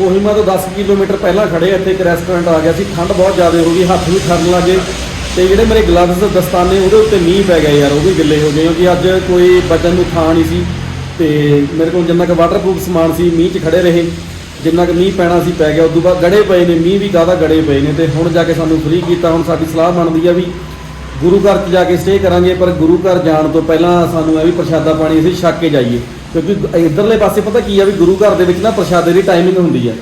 ਕੋਹਿਮਾ ਤੋਂ 10 ਕਿਲੋਮੀਟਰ ਪਹਿਲਾਂ ਖੜੇ ਇੱਥੇ ਇੱਕ ਰੈਸਟੋਰੈਂਟ ਆ ਗਿਆ ਸੀ, ਠੰਡ ਬਹੁਤ ਜ਼ਿਆਦਾ ਹੋ ਗਈ, ਹੱਥ ਵੀ ਠਰਨ ਲੱਗੇ। ਤੇ ਜਿਹੜੇ ਮੇਰੇ ਗਲਵਜ਼ ਦਸਤਾਨੇ, ਉਹਦੇ ਉੱਤੇ ਮੀਂਹ ਪੈ ਗਿਆ ਯਾਰ, ਉਹ ਵੀ ਗਿੱਲੇ ਹੋ ਗਏ, ਕਿਉਂਕਿ ਅੱਜ ਕੋਈ ਬਚਨ ਨੂੰ ਥਾਂ ਨਹੀਂ ਸੀ। ਤੇ ਮੇਰੇ ਕੋਲ ਜਿੰਨਾ ਕੁ ਵਾਟਰਪ੍ਰੂਫ ਸਮਾਨ ਸੀ, ਮੀਂਹ 'ਚ ਖੜੇ ਰਹੇ। ਜਿੰਨਾ ਕੁ ਮੀਂਹ ਪੈਣਾ ਸੀ, ਪੈ ਗਿਆ, ਉਦੋਂ ਬਾਅਦ ਗੜੇ ਪਏ ਨੇ, ਮੀਂਹ ਵੀ ਜ਼ਿਆਦਾ ਗੜੇ ਪਏ ਨੇ, ਤੇ ਹੁਣ ਜਾ ਕੇ ਸਾਨੂੰ ਫ੍ਰੀ ਕੀਤਾ, ਹੁਣ ਸਾਡੀ ਸਲਾਹ ਬਣਦੀ ਆ ਵੀ ਗੁਰੂ ਘਰ 'ਚ ਜਾ ਕੇ ਸਟੇ ਕਰਾਂਗੇ, ਪਰ ਗੁਰੂ ਘਰ ਜਾਣ ਤੋਂ ਪਹਿਲਾਂ ਸਾਨੂੰ ਇਹ ਵੀ ਪ੍ਰਸ਼ਾਦਾ ਪਾਣੀ ਅਸੀਂ ਛੱਕ ਕੇ ਜਾਈਏ। ਕਿਉਂਕਿ ਇਧਰਲੇ ਪਾਸੇ ਪਤਾ ਕੀ ਆ ਵੀ ਗੁਰੂ ਘਰ ਦੇ ਵਿੱਚ ਨਾ ਪ੍ਰਸ਼ਾਦੇ ਦੀ ਟਾਈਮਿੰਗ ਹੁੰਦੀ ਆ।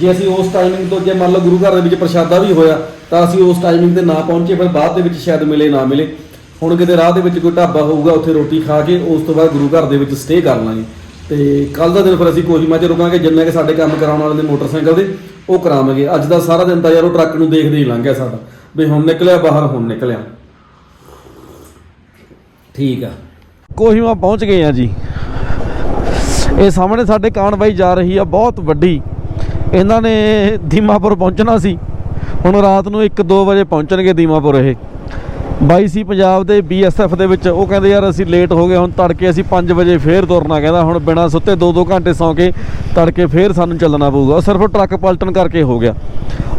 ਜੇ ਅਸੀਂ ਉਸ ਟਾਈਮਿੰਗ ਤੋਂ ਜੇ ਮੰਨ ਲਓ ਗੁਰੂ ਘਰ ਦੇ ਵਿੱਚ ਪ੍ਰਸ਼ਾਦਾ ਵੀ ਹੋਇਆ, ਤਾਂ ਅਸੀਂ ਉਸ ਟਾਈਮਿੰਗ ਤੇ ਨਾ ਪਹੁੰਚੇ, ਫਿਰ ਬਾਅਦ ਦੇ ਵਿੱਚ ਸ਼ਾਇਦ ਮਿਲੇ, ਨਾ ਮਿਲੇ। ਹੁਣ ਕਿਤੇ ਰਾਹ ਦੇ ਵਿੱਚ ਕੋਈ ਢਾਬਾ ਹੋਊਗਾ, ਉੱਥੇ ਰੋਟੀ ਖਾ ਕੇ ਉਸ ਤੋਂ ਬਾਅਦ ਗੁਰੂ ਘਰ ਦੇ ਵਿੱਚ ਸਟੇ ਕਰ ਲਾਂਗੇ। ਤੇ ਕੱਲ ਦਾ ਦਿਨ ਫਿਰ ਅਸੀਂ ਕੋਹੀਮਾ 'ਚ ਰੁਕਾਂਗੇ, ਜਿੰਨੇ ਕਿ ਸਾਡੇ ਕੰਮ ਕਰਾਉਣ ਵਾਲੇ ਨੇ ਮੋਟਰਸਾਈਕਲ ਦੇ, ਉਹ ਕਰਾਵਾਂਗੇ। ਅੱਜ ਦਾ ਸਾਰਾ ਦਿਨ ਤਾਂ ਯਾਰ ਉਹ ਟਰੱਕ ਨੂੰ ਦੇਖਦੇ ਹੀ ਲੰਘ ਗਿਆ ਸਾਡਾ। ਵੀ ਹੁਣ ਨਿਕਲਿਆ, ਬਾਹਰ ਹੁਣ ਨਿਕਲਿਆ। ਠੀਕ ਆ। ਕੋਹੀਮਾ ਪਹੁੰਚ ਗਏ ਆ ਜੀ। ਇਹ ਸਾਹਮਣੇ ਸਾਡੇ ਕਾਨਵਾਈ ਜਾ ਰਹੀ ਆ, ਬਹੁਤ ਵੱਡੀ। ਇਹਨਾਂ ਨੇ ਦੀਮਾਪੁਰ ਪਹੁੰਚਣਾ ਸੀ। ਹੁਣ ਰਾਤ ਨੂੰ 1-2 ਵਜੇ ਪਹੁੰਚਣਗੇ ਦੀਮਾਪੁਰ ਇਹ। ਬਾਈ ਸੀ ਪੰਜਾਬ ਦੇ ਬੀਐਸਐਫ ਦੇ ਵਿੱਚ, ਉਹ ਕਹਿੰਦੇ ਯਾਰ ਅਸੀਂ ਲੇਟ ਹੋ ਗਏ, ਹੁਣ ਤੜਕੇ ਅਸੀਂ 5 ਵਜੇ ਫੇਰ ਤੁਰਨਾ, ਕਹਿੰਦਾ ਹੁਣ ਬਿਨਾਂ ਸੁੱਤੇ 2-2 ਘੰਟੇ ਸੌਂ ਕੇ ਤੜਕੇ ਫੇਰ ਸਾਨੂੰ ਚੱਲਣਾ ਪਊਗਾ। ਸਿਰਫ ਟਰੱਕ ਪਲਟਣ ਕਰਕੇ ਹੋ ਗਿਆ।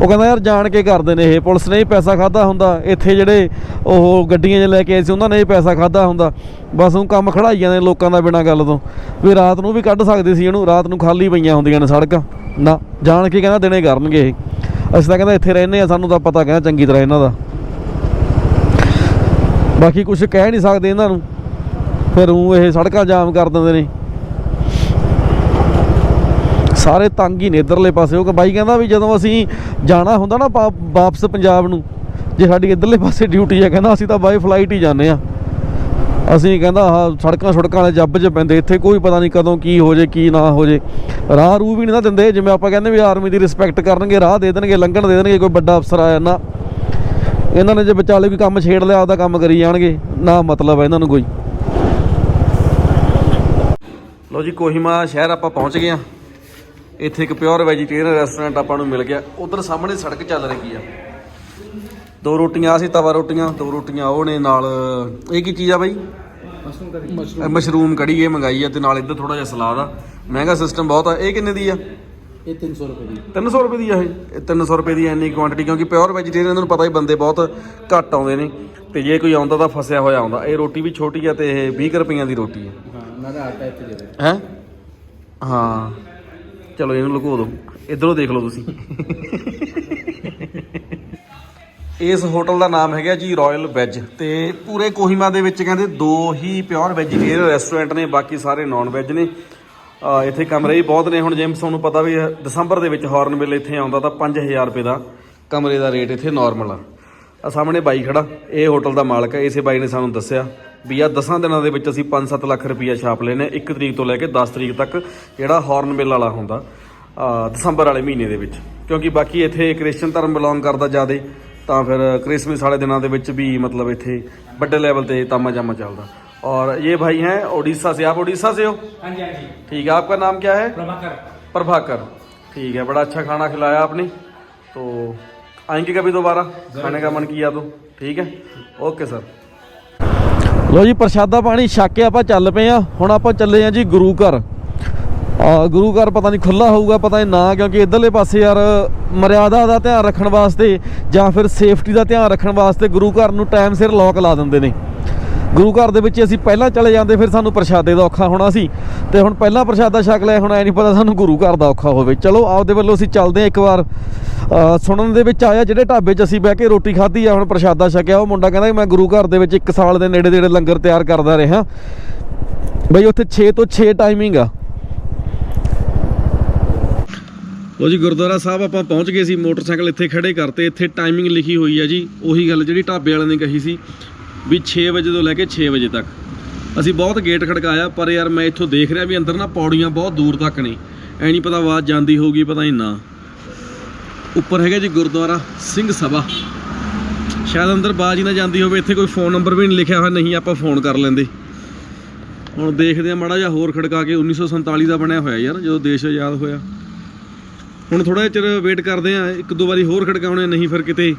ਉਹ ਕਹਿੰਦਾ ਯਾਰ ਜਾਣ ਕੇ ਕਰਦੇ ਨੇ ਇਹ, ਪੁਲਿਸ ਨੇ ਹੀ ਪੈਸਾ ਖਾਦਾ ਹੁੰਦਾ, ਇੱਥੇ ਜਿਹੜੇ ਉਹ ਗੱਡੀਆਂ 'ਚ ਲੈ ਕੇ ਆਏ ਸੀ, ਉਹਨਾਂ ਨੇ ਹੀ ਪੈਸਾ ਖਾਦਾ ਹੁੰਦਾ। ਬਸ ਉਹ ਕੰਮ ਖੜਾਈ ਜਾਂਦੇ ਲੋਕਾਂ ਦਾ ਬਿਨਾਂ ਗੱਲ ਤੋਂ। ਵੀ ਰਾਤ ਨੂੰ ਵੀ ਕੱਢ ਸਕਦੇ ਸੀ ਇਹਨੂੰ, ਰਾਤ ਨੂੰ ਖਾਲੀ ਪਈਆਂ ਹੁੰਦੀਆਂ ਨੇ ਸੜਕਾਂ। ਨਾ, ਜਾਣ ਕੇ ਕਹਿੰਦਾ ਦਿਨੇ ਕਰਨਗੇ ਇਹ। ਅਸੀਂ ਤਾਂ ਕਹਿੰਦਾ ਇੱਥੇ ਰਹਿੰਦੇ ਆ ਸਾਨੂੰ ਤਾਂ ਪਤਾ ਕਹਿੰਦਾ ਚੰਗੀ ਤਰ੍ਹਾਂ ਇਹਨਾਂ ਦਾ। ਬਾਕੀ ਕੁਝ ਕਹਿ ਨਹੀਂ ਸਕਦੇ ਇਹਨਾਂ ਨੂੰ। ਫਿਰ ਉਹ ਇਹ ਸੜਕਾਂ ਜਾਮ ਕਰ ਦਿੰਦੇ ਨੇ। ਸਾਰੇ ਤੰਗ ਹੀ ਨੇ ਇਧਰਲੇ ਪਾਸੇ। ਉਹ ਕਿ ਬਾਈ ਕਹਿੰਦਾ ਵੀ ਜਦੋਂ ਅਸੀਂ ਜਾਣਾ ਹੁੰਦਾ ਨਾ ਵਾਪਸ ਪੰਜਾਬ ਨੂੰ, ਜੇ ਸਾਡੀ ਇਧਰਲੇ ਪਾਸੇ ਡਿਊਟੀ ਹੈ, ਕਹਿੰਦਾ ਅਸੀਂ ਤਾਂ ਬਾਈ ਫਲਾਈਟ ਹੀ ਜਾਂਦੇ ਆ ਅਸੀਂ ਕਹਿੰਦਾ ਆਹ ਸੜਕਾਂ ਸੜਕਾਂ ਵਾਲੇ ਜੱਬ 'ਚ ਪੈਂਦੇ। ਇੱਥੇ ਕੋਈ ਪਤਾ ਨਹੀਂ ਕਦੋਂ ਕੀ ਹੋ ਜੇ, ਕੀ ਨਾ ਹੋ ਜੇ। ਰਾਹ ਰੂ ਵੀ ਨਹੀਂ ਨਾ ਦਿੰਦੇ। ਜਿਵੇਂ ਆਪਾਂ ਕਹਿੰਦੇ ਵੀ ਆਰਮੀ ਦੀ ਰਿਸਪੈਕਟ ਕਰਨਗੇ, ਰਾਹ ਦੇ ਦੇਣਗੇ, ਲੰਘਣ ਦੇ ਦੇਣਗੇ, ਕੋਈ ਵੱਡਾ ਅਫਸਰ ਆਇਆ ਨਾ ਇਹਨਾਂ ਨੇ ਜੇ ਵਿਚਾਲੇ ਵੀ ਕੰਮ ਛੇੜ ਲਿਆ ਆਪਦਾ ਕੰਮ ਕਰੀ ਜਾਣਗੇ। ਨਾ ਮਤਲਬ ਹੈ ਇਹਨਾਂ ਨੂੰ ਕੋਈ। ਲੋ ਜੀ ਕੋਹਿਮਾ ਸ਼ਹਿਰ ਆਪਾਂ ਪਹੁੰਚ ਗਏ ਆ ਇੱਥੇ ਇੱਕ ਪਿਓਰ ਵੈਜੀਟੇਰੀਅਨ ਰੈਸਟੋਰੈਂਟ ਆਪਾਂ ਨੂੰ ਮਿਲ ਗਿਆ। ਉਧਰ ਸਾਹਮਣੇ ਸੜਕ ਚੱਲ ਰਹੀ ਆ। ਦੋ ਰੋਟੀਆਂ ਆ ਸੀ ਤਵਾ ਰੋਟੀਆਂ ਦੋ ਰੋਟੀਆਂ ਉਹ ਨੇ ਨਾਲ ਇਹ ਕੀ ਚੀਜ਼ ਆ ਬਾਈ? ਮਸ਼ਰੂਮ ਇਹ ਮਸ਼ਰੂਮ ਕੜੀ ਇਹ ਮੰਗਾਈ ਆ ਤੇ ਨਾਲ ਇੱਧਰ ਥੋੜਾ ਜਿਹਾ ਸਲਾਦ ਆ। ਮਹਿੰਗਾ ਸਿਸਟਮ ਬਹੁਤ ਆ। ਇਹ ਕਿੰਨੇ ਦੀ ਆ? ਇਹ 300 ਰੁਪਏ ਦੀ। 300 ਰੁਪਏ ਦੀ ਆ ਇਹ? ਇਹ 300 ਰੁਪਏ ਦੀ ਇੰਨੀ ਕੁਆਂਟੀਟੀ ਕਿਉਂਕਿ ਪਿਓਰ ਵੈਜੀਟੇਰੀਅਨ ਨੂੰ ਪਤਾ ਹੀ ਬੰਦੇ ਬਹੁਤ ਘੱਟ ਆਉਂਦੇ ਨੇ। ਤੇ ਜੇ ਕੋਈ ਆਉਂਦਾ ਤਾਂ ਫਸਿਆ ਹੋਇਆ ਆਉਂਦਾ। ਇਹ ਰੋਟੀ ਵੀ ਛੋਟੀ ਆ ਤੇ ਇਹ 20 ਕੁ ਰੁਪਈਆਂ ਦੀ ਰੋਟੀ ਹੈ ਹਾਂ ਉਹਨਾਂ ਦਾ ਆਟਾ ਇੱਥੇ ਦੇ ਦੇ ਹੈ? ਹਾਂ। ਚਲੋ ਇਹਨੂੰ ਲੁਕੋ ਦਿਓ। ਇਧਰੋਂ ਦੇਖ ਲਓ ਤੁਸੀਂ। ਇਸ ਹੋਟਲ ਦਾ ਨਾਮ ਹੈਗਾ ਜੀ ਰਾਇਲ ਵੈਜ ਤੇ ਪੂਰੇ ਕੋਹੀਮਾ ਦੇ ਵਿੱਚ ਕਹਿੰਦੇ ਦੋ ਹੀ ਪਿਓਰ ਵੈਜੀਟੇਰੀਅਨ ਰੈਸਟੋਰੈਂਟ ਨੇ ਬਾਕੀ ਸਾਰੇ ਨਾਨ ਵੈਜ ਨੇ। ਇੱਥੇ ਕਮਰੇ ਵੀ ਬਹੁਤ ਨੇ। ਹੁਣ ਜਿਮਸ ਤੁਹਾਨੂੰ ਪਤਾ ਵੀ ਦਸੰਬਰ ਦੇ ਵਿੱਚ ਹਾਰਨ ਬਿੱਲ ਇੱਥੇ ਆਉਂਦਾ ਤਾਂ 5000 ਰੁਪਏ ਦਾ ਕਮਰੇ ਦਾ ਰੇਟ ਇੱਥੇ ਨਾਰਮਲ ਆ। ਆ ਸਾਹਮਣੇ ਬਾਈ ਖੜਾ। ਇਹ ਹੋਟਲ ਦਾ ਮਾਲਕ ਹੈ ਇਸੇ ਬਾਈ ਨੇ ਸਾਨੂੰ ਦੱਸਿਆ ਵੀ ਆ 10 ਦਿਨਾਂ ਦੇ ਵਿੱਚ ਅਸੀਂ 5-7 ਲੱਖ ਰੁਪਈਆ ਛਾਪ ਲੈਨੇ 1 ਤਰੀਕ ਤੋਂ ਲੈ ਕੇ 10 ਤਰੀਕ ਤੱਕ ਜਿਹੜਾ ਹਾਰਨ ਬਿੱਲ ਵਾਲਾ ਹੁੰਦਾ ਅ, ਦਸੰਬਰ ਵਾਲੇ ਮਹੀਨੇ ਦੇ ਵਿੱਚ। ਕਿਉਂਕਿ ਬਾਕੀ ਇੱਥੇ ਕ੍ਰਿਸਚੀਅਨ ਧਰਮ ਬਿਲੋਂਗ ਕਰਦਾ ਜ਼ਿਆਦਾ ਤਾਂ ਫਿਰ ਕ੍ਰਿਸਮਸ ਵਾਲੇ ਦਿਨਾਂ ਦੇ ਵਿੱਚ ਵੀ ਮਤਲਬ ਇੱਥੇ ਵੱਡੇ ਲੈਵਲ ਤੇ ਤਾਮਾ ਜਾਮਾ ਚੱਲਦਾ। और ये भाई हैं ओडिशा से आप ओडिशा से हो हाँ जी हाँ जी ठीक है आपका नाम क्या है प्रभाकर प्रभाकर ठीक है बड़ा अच्छा खाना खिलाया आपने तो आएंगे कभी दोबारा खाने का मन किया तो ठीक है ओके सर ਲੋ ਜੀ ਪ੍ਰਸ਼ਾਦਾ ਪਾਣੀ ਛੱਕ ਕੇ ਆਪਾਂ ਚੱਲ ਪਏ ਆ ਹੁਣ ਆਪਾਂ ਚੱਲੇ ਆ ਜੀ ਗੁਰੂ ਘਰ ਆ ਗੁਰੂ ਘਰ ਪਤਾ ਨਹੀਂ ਖੁੱਲਾ ਹੋਊਗਾ ਪਤਾ ਨਹੀਂ ਨਾ ਕਿਉਂਕਿ ਇਧਰਲੇ ਪਾਸੇ ਯਾਰ ਮਰਿਆਦਾ ਦਾ ਧਿਆਨ ਰੱਖਣ ਵਾਸਤੇ ਜਾਂ ਫਿਰ ਸੇਫਟੀ ਦਾ ਧਿਆਨ ਰੱਖਣ ਵਾਸਤੇ ਗੁਰੂ ਘਰ ਨੂੰ ਟਾਈਮ ਸਿਰ ਲੋਕ ਲਾ ਦਿੰਦੇ ਨੇ ਗੁਰੂ ਘਰ ਦੇ ਵਿੱਚ ਅਸੀਂ ਪਹਿਲਾਂ ਚਲੇ ਜਾਂਦੇ, ਫਿਰ ਸਾਨੂੰ ਪ੍ਰਸ਼ਾਦੇ ਦਾ ਔਖਾ ਹੋਣਾ ਸੀ। ਤੇ ਹੁਣ ਪਹਿਲਾਂ ਪ੍ਰਸ਼ਾਦਾ ਛਕ ਲਿਆ, ਹੁਣ ਐ ਨਹੀਂ ਪਤਾ ਸਾਨੂੰ ਗੁਰੂ ਘਰ ਦਾ ਔਖਾ ਹੋਵੇ। ਚਲੋ, ਆਪਦੇ ਵੱਲੋਂ ਅਸੀਂ ਚੱਲਦੇ ਹਾਂ ਇੱਕ ਵਾਰ। ਸੁਣਨ ਦੇ ਵਿੱਚ ਆਇਆ, ਜਿਹੜੇ ਢਾਬੇ 'ਚ ਅਸੀਂ ਬਹਿ ਕੇ ਰੋਟੀ ਖਾਧੀ ਆ, ਹੁਣ ਪ੍ਰਸ਼ਾਦਾ ਛਕਿਆ, ਉਹ ਮੁੰਡਾ ਕਹਿੰਦਾ ਮੈਂ ਗੁਰੂ ਘਰ ਦੇ ਵਿੱਚ ਇੱਕ ਸਾਲ ਦੇ ਨੇੜੇ ਨੇੜੇ ਲੰਗਰ ਤਿਆਰ ਕਰਦਾ ਰਿਹਾ। ਬਈ ਉੱਥੇ 6 ਤੋਂ 6 ਟਾਈਮਿੰਗ ਆ। ਲੋ ਜੀ, ਗੁਰਦੁਆਰਾ ਸਾਹਿਬ ਆਪਾਂ ਪਹੁੰਚ ਗਏ ਸੀ, ਮੋਟਰਸਾਈਕਲ ਇੱਥੇ ਖੜੇ ਕਰਤੇ, ਇੱਥੇ ਟਾਈਮਿੰਗ ਲਿਖੀ ਹੋਈ ਹੈ ਜੀ। ਉਹੀ ਗੱਲ ਜਿਹੜੀ ਢਾਬੇ ਵਾਲਿਆਂ ਨੇ ਕਹੀ ਸੀ। ਵੀ 6 ਵਜੇ ਤੋਂ ਲੈ ਕੇ 6 ਵਜੇ ਤੱਕ। ਅਸੀਂ ਬਹੁਤ ਗੇਟ ਖੜਕਾਇਆ, ਪਰ ਯਾਰ ਮੈਂ ਇੱਥੋਂ ਦੇਖ ਰਿਹਾ ਵੀ ਅੰਦਰ ਨਾ ਪੌੜੀਆਂ ਬਹੁਤ ਦੂਰ ਤੱਕ ਨੇ। ਐ ਨਹੀਂ ਪਤਾ ਆਵਾਜ਼ ਜਾਂਦੀ ਹੋਊਗੀ, ਪਤਾ ਨਹੀਂ ਨਾ। ਉੱਪਰ ਹੈਗਾ ਜੀ ਗੁਰਦੁਆਰਾ ਸਿੰਘ ਸਭਾ। ਸ਼ਾਇਦ ਅੰਦਰ ਬਾਜ਼ ਹੀ ਨਾ ਜਾਂਦੀ ਹੋਵੇ, ਇੱਥੇ ਕੋਈ ਫੋਨ ਨੰਬਰ ਵੀ ਨਹੀਂ ਲਿਖਿਆ ਹੋਇਆ, ਨਹੀਂ ਆਪਾਂ ਫੋਨ ਕਰ ਲੈਂਦੇ। ਹੁਣ ਦੇਖਦੇ ਆ ਮਾੜਾ ਜਿਹਾ ਹੋਰ ਖੜਕਾ ਕੇ 1947 ਦਾ ਬਣਿਆ ਹੋਇਆ ਯਾਰ, ਜਦੋਂ ਦੇਸ਼ ਆਜ਼ਾਦ ਹੋਇਆ। ਹੁਣ ਥੋੜਾ ਜਿਹਾ ਚਿਰ ਵੇਟ ਕਰਦੇ ਆ ਇੱਕ ਦੋ ਵਾਰੀ ਹੋਰ ਖੜਕਾਉਣੇ, ਨਹੀਂ ਫਿਰ ਕਿਤੇ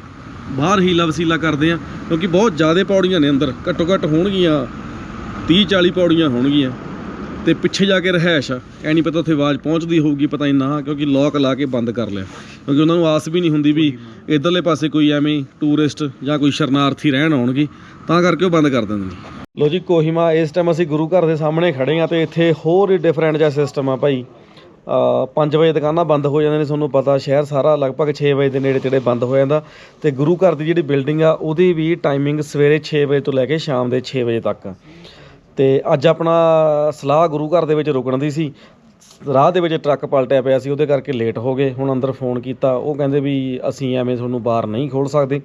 ਬਾਹਰ ਹੀਲਾ ਵਸੀਲਾ ਕਰਦੇ ਆ, ਕਿਉਂਕਿ ਬਹੁਤ ਜ਼ਿਆਦਾ ਪੌੜੀਆਂ ਨੇ ਅੰਦਰ, ਘੱਟੋ ਘੱਟ ਹੋਣਗੀਆਂ 30 40 ਪੌੜੀਆਂ ਹੋਣਗੀਆਂ। ਤੇ ਪਿੱਛੇ ਜਾ ਕੇ ਰਹਿائش ਆ, ਐ ਨਹੀਂ ਪਤਾ ਉੱਥੇ ਆਵਾਜ਼ ਪਹੁੰਚਦੀ ਹੋਊਗੀ, ਪਤਾ ਨਹੀਂ ਨਾ, ਕਿਉਂਕਿ ਲੋਕ ਲਾ ਕੇ ਬੰਦ ਕਰ ਲਿਆ। ਕਿਉਂਕਿ ਉਹਨਾਂ ਨੂੰ ਆਸ ਵੀ ਨਹੀਂ ਹੁੰਦੀ ਵੀ ਇਧਰਲੇ ਪਾਸੇ ਕੋਈ ਐਵੇਂ ਟੂਰਿਸਟ ਜਾਂ ਕੋਈ ਸ਼ਰਨਾਰਥੀ ਰਹਿਣ ਆਉਣਗੇ, ਤਾਂ ਕਰਕੇ ਉਹ ਬੰਦ ਕਰ ਦਿੰਦੇ ਨੇ। ਲੋ ਜੀ, ਕੋਹਿਮਾ, ਇਸ ਟਾਈਮ ਅਸੀਂ ਗੁਰੂ ਘਰ ਦੇ ਸਾਹਮਣੇ ਖੜੇ ਆ ਤੇ ਇੱਥੇ ਹੋਰ ਹੀ ਡਿਫਰੈਂਟ ਜਿਹਾ ਸਿਸਟਮ ਆ ਭਾਈ। 5 ਵਜੇ ਦੁਕਾਨਾਂ ਬੰਦ ਹੋ ਜਾਂਦੀਆਂ ਨੇ, ਤੁਹਾਨੂੰ ਪਤਾ ਸ਼ਹਿਰ ਸਾਰਾ ਲਗਭਗ 6 ਵਜੇ ਦੇ ਨੇੜੇ ਤੇੜੇ ਬੰਦ ਹੋ ਜਾਂਦਾ। ਤੇ ਗੁਰੂ ਘਰ ਦੀ ਜਿਹੜੀ ਬਿਲਡਿੰਗ ਆ, ਉਹਦੀ ਵੀ ਟਾਈਮਿੰਗ ਸਵੇਰੇ 6 ਵਜੇ ਤੋਂ ਲੈ ਕੇ ਸ਼ਾਮ ਦੇ 6 ਵਜੇ ਤੱਕ। ਆ ਤੇ ਅੱਜ ਆਪਣਾ ਸਲਾਹ ਗੁਰੂ ਘਰ ਦੇ ਵਿੱਚ ਰੁਕਣ ਦੀ ਸੀ। ਰਾਹ ਦੇ ਵਿੱਚ ਟਰੱਕ ਪਲਟਿਆ ਪਿਆ ਸੀ, ਉਹਦੇ ਕਰਕੇ ਲੇਟ ਹੋ ਗਏ। ਹੁਣ ਅੰਦਰ ਫੋਨ ਕੀਤਾ। ਉਹ ਕਹਿੰਦੇ ਵੀ ਅਸੀਂ ਐਵੇਂ ਤੁਹਾਨੂੰ ਬਾਹਰ ਨਹੀਂ ਖੋਲ ਸਕਦੇ।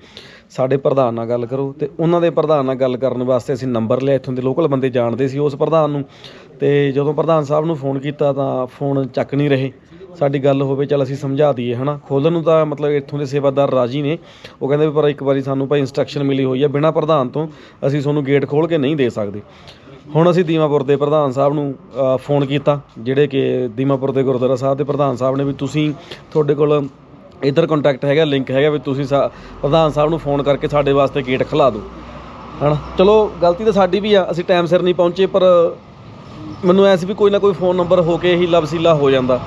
ਸਾਡੇ ਪ੍ਰਧਾਨ ਨਾਲ ਗੱਲ ਕਰੋ। ਤੇ ਉਹਨਾਂ ਦੇ ਪ੍ਰਧਾਨ ਨਾਲ ਗੱਲ ਕਰਨ ਵਾਸਤੇ ਅਸੀਂ ਨੰਬਰ ਲਿਆ। ਇੱਥੋਂ ਦੇ ਲੋਕਲ ਬੰਦੇ ਜਾਣਦੇ ਸੀ ਉਸ ਪ੍ਰਧਾਨ ਨੂੰ। ਤੇ ਜਦੋਂ ਪ੍ਰਧਾਨ ਸਾਹਿਬ ਨੂੰ ਫੋਨ ਕੀਤਾ ਤਾਂ ਫੋਨ ਚੱਕ ਨਹੀਂ ਰਹੇ। ਸਾਡੀ ਗੱਲ ਹੋਵੇ, ਚਲ ਅਸੀਂ ਸਮਝਾ ਦਈਏ, ਹਨਾ? ਖੋਲਣ ਨੂੰ ਤਾਂ ਮਤਲਬ ਇੱਥੋਂ ਦੇ ਸੇਵਾਦਾਰ ਰਾਜੀ ਨੇ। ਉਹ ਕਹਿੰਦੇ ਵੀ ਪਰ ਇੱਕ ਵਾਰੀ ਸਾਨੂੰ ਭਾਈ ਇਨਸਟਰਕਸ਼ਨ ਮਿਲੀ ਹੋਈ ਹੈ। ਬਿਨਾਂ ਪ੍ਰਧਾਨ ਤੋਂ ਅਸੀਂ ਤੁਹਾਨੂੰ ਗੇਟ ਖੋਲ ਕੇ ਨਹੀਂ ਦੇ ਸਕਦੇ। ਹੁਣ ਅਸੀਂ ਦੀਮਾਪੁਰ ਦੇ ਪ੍ਰਧਾਨ ਸਾਹਿਬ ਨੂੰ ਫੋਨ ਕੀਤਾ, ਜਿਹੜੇ ਕਿ ਦੀਮਾਪੁਰ ਦੇ ਗੁਰਦੁਆਰਾ ਸਾਹਿਬ ਦੇ ਪ੍ਰਧਾਨ ਸਾਹਿਬ ਨੇ ਵੀ ਤੁਸੀਂ ਤੁਹਾਡੇ ਕੋਲ ਇੱਧਰ ਕੰਟੈਕਟ ਹੈਗਾ ਲਿੰਕ ਹੈਗਾ ਵੀ ਤੁਸੀਂ ਸਾ- ਪ੍ਰਧਾਨ ਸਾਹਿਬ ਨੂੰ ਫੋਨ ਕਰਕੇ ਸਾਡੇ ਵਾਸਤੇ ਗੇਟ ਖੁਲਾ ਦਿਓ। ਹਨਾ? ਚਲੋ, ਗਲਤੀ ਤਾਂ ਸਾਡੀ ਵੀ ਆ, ਅਸੀਂ ਟਾਈਮ ਸਿਰ ਨਹੀਂ ਪਹੁੰਚੇ, ਪਰ ਮੈਨੂੰ ਐ ਸੀ ਵੀ ਕੋਈ ਨਾ ਕੋਈ ਫੋਨ ਨੰਬਰ ਹੋ ਕੇ ਹੀ ਲਬਸੀਲਾ ਹੋ ਜਾਂਦਾ।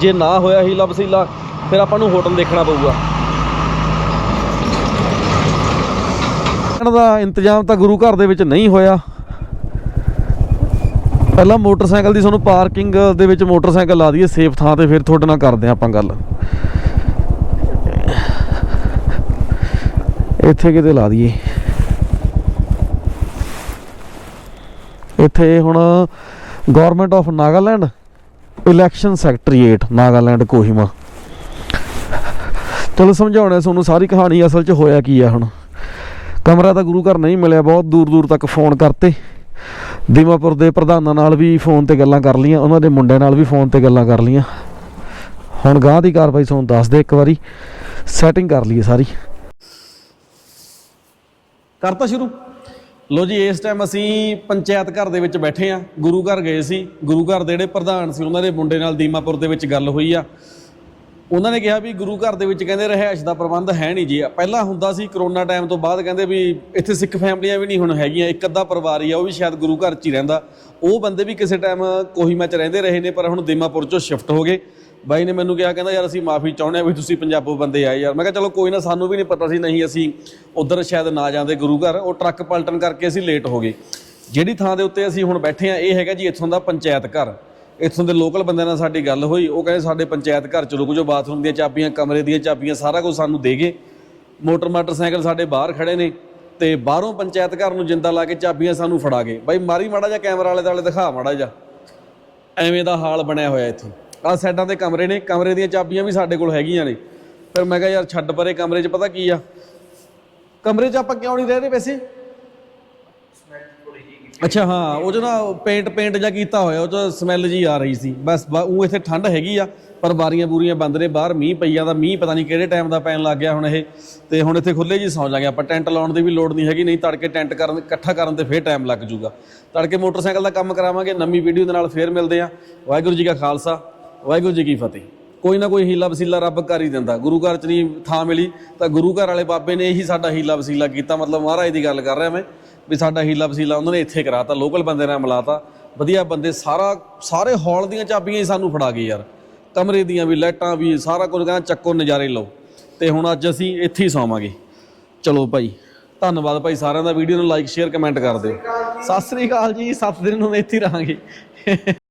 ਜੇ ਨਾ ਹੋਇਆ ਹੀ ਲਬਸੀਲਾ, ਫਿਰ ਆਪਾਂ ਨੂੰ ਹੋਟਲ ਦੇਖਣਾ ਪਊਗਾ। ਦਾ ਇੰਤਜ਼ਾਮ ਤਾਂ ਗੁਰੂ ਘਰ ਦੇ ਵਿੱਚ ਨਹੀਂ ਹੋਇਆ। ਪਹਿਲਾਂ ਮੋਟਰਸਾਈਕਲ ਦੀ ਤੁਹਾਨੂੰ ਪਾਰਕਿੰਗ ਦੇ ਵਿੱਚ ਮੋਟਰਸਾਈਕਲ ਲਾ ਦਈਏ ਸੇਫ ਥਾਂ ਤੇ ਫਿਰ ਤੁਹਾਡੇ ਨਾਲ ਕਰਦੇ ਹਾਂ ਆਪਾਂ ਗੱਲ। ਇੱਥੇ ਕਿਤੇ ਲਾ ਦਈਏ। ਇੱਥੇ ਹੁਣ government of Nagaland election secretariat Nagaland Kohima. ਚਲੋ ਸਮਝਾਉਣਾ ਤੁਹਾਨੂੰ ਸਾਰੀ ਕਹਾਣੀ ਅਸਲ 'ਚ ਹੋਇਆ ਕੀ ਆ ਹੁਣ। ਕਮਰਾ ਤਾਂ ਗੁਰੂ ਘਰ ਨਹੀਂ ਮਿਲਿਆ, ਬਹੁਤ ਦੂਰ ਦੂਰ ਤੱਕ ਫੋਨ ਕਰਤੇ। ਦੀਮਾਪੁਰ ਦੇ ਪ੍ਰਧਾਨਾਂ ਨਾਲ ਵੀ ਫੋਨ ਤੇ ਗੱਲਾਂ ਕਰ ਲੀਆਂ ਉਹਨਾਂ ਦੇ ਮੁੰਡਿਆਂ ਨਾਲ ਵੀ ਫੋਨ ਤੇ ਗੱਲਾਂ ਕਰ ਲੀਆਂ ਹੁਣ ਗਾਂ ਦੀ ਕਾਰਵਾਈ ਤੁਹਾਨੂੰ ਦੱਸ ਦੇ ਇੱਕ ਵਾਰੀ। ਸੈਟਿੰਗ ਕਰ ਲਈਏ ਸਾਰੀ। ਕਰਤਾ ਸ਼ੁਰੂ। ਲੋ ਜੀ, ਇਸ ਟਾਈਮ ਅਸੀਂ ਪੰਚਾਇਤ ਘਰ ਦੇ ਵਿੱਚ ਬੈਠੇ ਆ ਗੁਰੂ ਘਰ ਗਏ ਸੀ। ਗੁਰੂ ਘਰ ਦੇ ਜਿਹੜੇ ਪ੍ਰਧਾਨ ਸੀ, ਉਹਨਾਂ ਦੇ ਮੁੰਡੇ ਨਾਲ ਦੀਮਾਪੁਰ ਦੇ ਵਿੱਚ ਗੱਲ ਹੋਈ ਆ। ਉਹਨਾਂ ਨੇ ਕਿਹਾ ਵੀ ਗੁਰੂ ਘਰ ਦੇ ਵਿੱਚ ਕਹਿੰਦੇ ਰਹਿائش ਦਾ ਪ੍ਰਬੰਧ ਹੈ ਨਹੀਂ ਜੀ। ਪਹਿਲਾਂ ਹੁੰਦਾ ਸੀ ਕਰੋਨਾ ਟਾਈਮ ਤੋਂ ਬਾਅਦ ਕਹਿੰਦੇ ਵੀ ਇੱਥੇ ਸਿੱਖ ਫੈਮਲੀਆਂ ਵੀ ਨਹੀਂ ਹੁਣ ਹੈਗੀਆਂ, ਇੱਕ ਅੱਧਾ ਪਰਿਵਾਰ ਹੀ ਆ, ਉਹ ਵੀ ਸ਼ਾਇਦ ਗੁਰੂ ਘਰ 'ਚ ਹੀ ਰਹਿੰਦਾ। ਉਹ ਬੰਦੇ ਵੀ ਕਿਸੇ ਟਾਈਮ ਕੋਹੀਮਾ 'ਚ ਰਹਿੰਦੇ ਰਹੇ ਨੇ, ਪਰ ਹੁਣ ਦੀਮਾਪੁਰ 'ਚੋਂ ਸ਼ਿਫਟ ਹੋ ਗਏ। ਬਾਈ ਨੇ ਮੈਨੂੰ ਕਿਹਾ, ਕਹਿੰਦਾ ਯਾਰ ਅਸੀਂ ਮਾਫੀ ਚਾਹੁੰਦੇ ਆ ਵੀ ਤੁਸੀਂ ਪੰਜਾਬੋਂ ਬੰਦੇ ਆਏ ਯਾਰ। ਮੈਂ ਕਿਹਾ, ਚਲੋ ਕੋਈ ਨਾ, ਸਾਨੂੰ ਵੀ ਨਹੀਂ ਪਤਾ ਸੀ, ਨਹੀਂ ਅਸੀਂ ਉਧਰ ਸ਼ਾਇਦ ਨਾ ਜਾਂਦੇ ਗੁਰੂ ਘਰ। ਉਹ ਟਰੱਕ ਪਲਟਣ ਕਰਕੇ ਅਸੀਂ ਲੇਟ ਹੋ ਗਏ। ਜਿਹੜੀ ਥਾਂ ਦੇ ਉੱਤੇ ਅਸੀਂ ਹੁਣ ਬੈਠੇ ਆ ਇਹ ਹੈਗਾ ਜੀ ਇੱਥੋਂ ਦਾ ਪੰਚਾਇਤ ਘਰ। ਇੱਥੋਂ ਦੇ ਲੋਕਲ ਬੰਦਿਆਂ ਨਾਲ ਸਾਡੀ ਗੱਲ ਹੋਈ, ਉਹ ਕਹਿੰਦੇ ਸਾਡੇ ਪੰਚਾਇਤ ਘਰ ਚ ਰੁਕ ਜਾਓ, ਬਾਥਰੂਮ ਦੀਆਂ ਚਾਬੀਆਂ, ਕਮਰੇ ਦੀਆਂ ਚਾਬੀਆਂ, ਸਾਰਾ ਕੁਝ ਸਾਨੂੰ ਦੇ ਗਏ। ਮੋਟਰ ਮੋਟਰਸਾਈਕਲ ਸਾਡੇ ਬਾਹਰ ਖੜੇ ਨੇ ਤੇ ਬਾਹਰੋਂ ਪੰਚਾਇਤ ਘਰ ਨੂੰ ਜਿੰਦਾ ਲਾ ਕੇ ਚਾਬੀਆਂ ਸਾਨੂੰ ਫੜਾ ਗਏ। ਬਾਈ, ਮਾਰੀ ਮਾੜਾ ਜਿਹਾ ਕੈਮਰਾ ਵਾਲੇ ਦੁਆਲੇ ਦਿਖਾ ਮਾੜਾ ਜਿਹਾ। ਐਵੇਂ ਦਾ ਹਾਲ ਬਣਿਆ ਹੋਇਆ ਇੱਥੇ। ਆਹ ਸਾਈਡਾਂ ਤੇ ਕਮਰੇ ਨੇ, ਕਮਰੇ ਦੀਆਂ ਚਾਬੀਆਂ ਵੀ ਸਾਡੇ ਕੋਲ ਹੈਗੀਆਂ ਨੇ। ਫਿਰ ਮੈਂ ਕਿਹਾ, ਯਾਰ ਛੱਡ ਪਰੇ ਕਮਰੇ 'ਚ ਪਤਾ ਕੀ ਆ? ਕਮਰੇ 'ਚ ਆਪਾਂ ਕਿਉਂ ਨਹੀਂ ਰਹਿ ਰਹੇ ਵੈਸੇ? ਅੱਛਾ, ਹਾਂ, ਉਹ ਜੋ ਨਾ ਪੇਂਟ ਪੇਂਟ ਜਾਂ ਕੀਤਾ ਹੋਇਆ, ਉਹ ਚ ਸਮੈਲ ਜੀ ਆ ਰਹੀ ਸੀ। ਬਸ ਉਹ ਇੱਥੇ ਠੰਡ ਹੈਗੀ ਆ, ਪਰ ਬਾਰੀਆਂ ਬੂਰੀਆਂ ਬੰਦ ਨੇ, ਬਾਹਰ ਮੀਂਹ ਪਈ ਜਾਂਦਾ ਮੀਂਹ ਪਤਾ ਨਹੀਂ ਕਿਹੜੇ ਟਾਈਮ ਦਾ ਪੈਣ ਲੱਗ ਗਿਆ ਹੁਣ ਇਹ। ਤੇ ਹੁਣ ਇੱਥੇ ਖੁੱਲੇ ਜੀ ਸੌਂ ਜਾਗੇ ਆਪਾਂ ਟੈਂਟ ਲਾਉਣ ਦੀ ਵੀ ਲੋੜ ਨਹੀਂ ਹੈਗੀ, ਨਹੀਂ ਤੜਕੇ ਟੈਂਟ ਕਰਨ, ਇਕੱਠਾ ਕਰਨ ਤੇ ਫੇਰ ਟਾਈਮ ਲੱਗ ਜੂਗਾ ਤੜਕੇ ਮੋਟਰਸਾਈਕਲ ਦਾ ਕੰਮ ਕਰਾਵਾਂਗੇ, ਨਵੀਂ ਵੀਡੀਓ ਦੇ ਨਾਲ ਫੇਰ ਮਿਲਦੇ ਆ। ਵਾਹਿਗੁਰੂ ਜੀ ਕਾ ਖਾਲਸਾ, ਵਾਹਿਗੁਰੂ ਜੀ ਕੀ ਫਤਿਹ। ਕੋਈ ਨਾ ਕੋਈ ਹੀਲਾ ਵਸੀਲਾ ਰੱਬ ਕਰ ਹੀ ਦਿੰਦਾ। ਗੁਰੂ ਘਰ ਚ ਨਹੀਂ ਥਾਂ ਮਿਲੀ, ਤਾਂ ਗੁਰੂ ਘਰ ਵਾਲੇ ਬਾਬੇ ਨੇ ਇਹੀ ਸਾਡਾ ਹੀਲਾ ਵਸੀਲਾ ਕੀਤਾ, ਮਤਲਬ ਮਹਾਰਾਜ ਦੀ ਗੱਲ ਕਰ ਰਿਹਾ ਮੈਂ। ਵੀ ਸਾਡਾ ਹੀਲਾ ਵਸੀਲਾ ਉਹਨਾਂ ਨੇ ਇੱਥੇ ਕਰਾਤਾ ਲੋਕਲ ਬੰਦੇ ਨਾਲ ਮਿਲਾਤਾ। ਵਧੀਆ ਬੰਦੇ ਸਾਰਾ, ਸਾਰੇ ਹਾਲ ਦੀਆਂ ਚਾਬੀਆਂ ਹੀ ਸਾਨੂੰ ਫੜਾ ਗਏ ਯਾਰ। ਕਮਰੇ ਦੀਆਂ ਵੀ, ਲਾਈਟਾਂ ਵੀ, ਸਾਰਾ ਕੁਝ ਕਹਿੰਦਾ ਚੱਕੋ ਨਜ਼ਾਰੇ ਲਓ। ਤੇ ਹੁਣ ਅੱਜ ਅਸੀਂ ਇੱਥੇ ਹੀ ਸੌਵਾਂਗੇ। ਚਲੋ ਭਾਈ, ਧੰਨਵਾਦ ਭਾਈ ਸਾਰਿਆਂ ਦਾ। ਵੀਡੀਓ ਨੂੰ ਲਾਈਕ ਸ਼ੇਅਰ ਕਮੈਂਟ ਕਰ ਦਿਓ। ਸਤਿ ਸ੍ਰੀ ਅਕਾਲ ਜੀ 7 ਦਿਨ ਹੁਣ ਇੱਥੇ ਹੀ ਰਹਾਂਗੇ।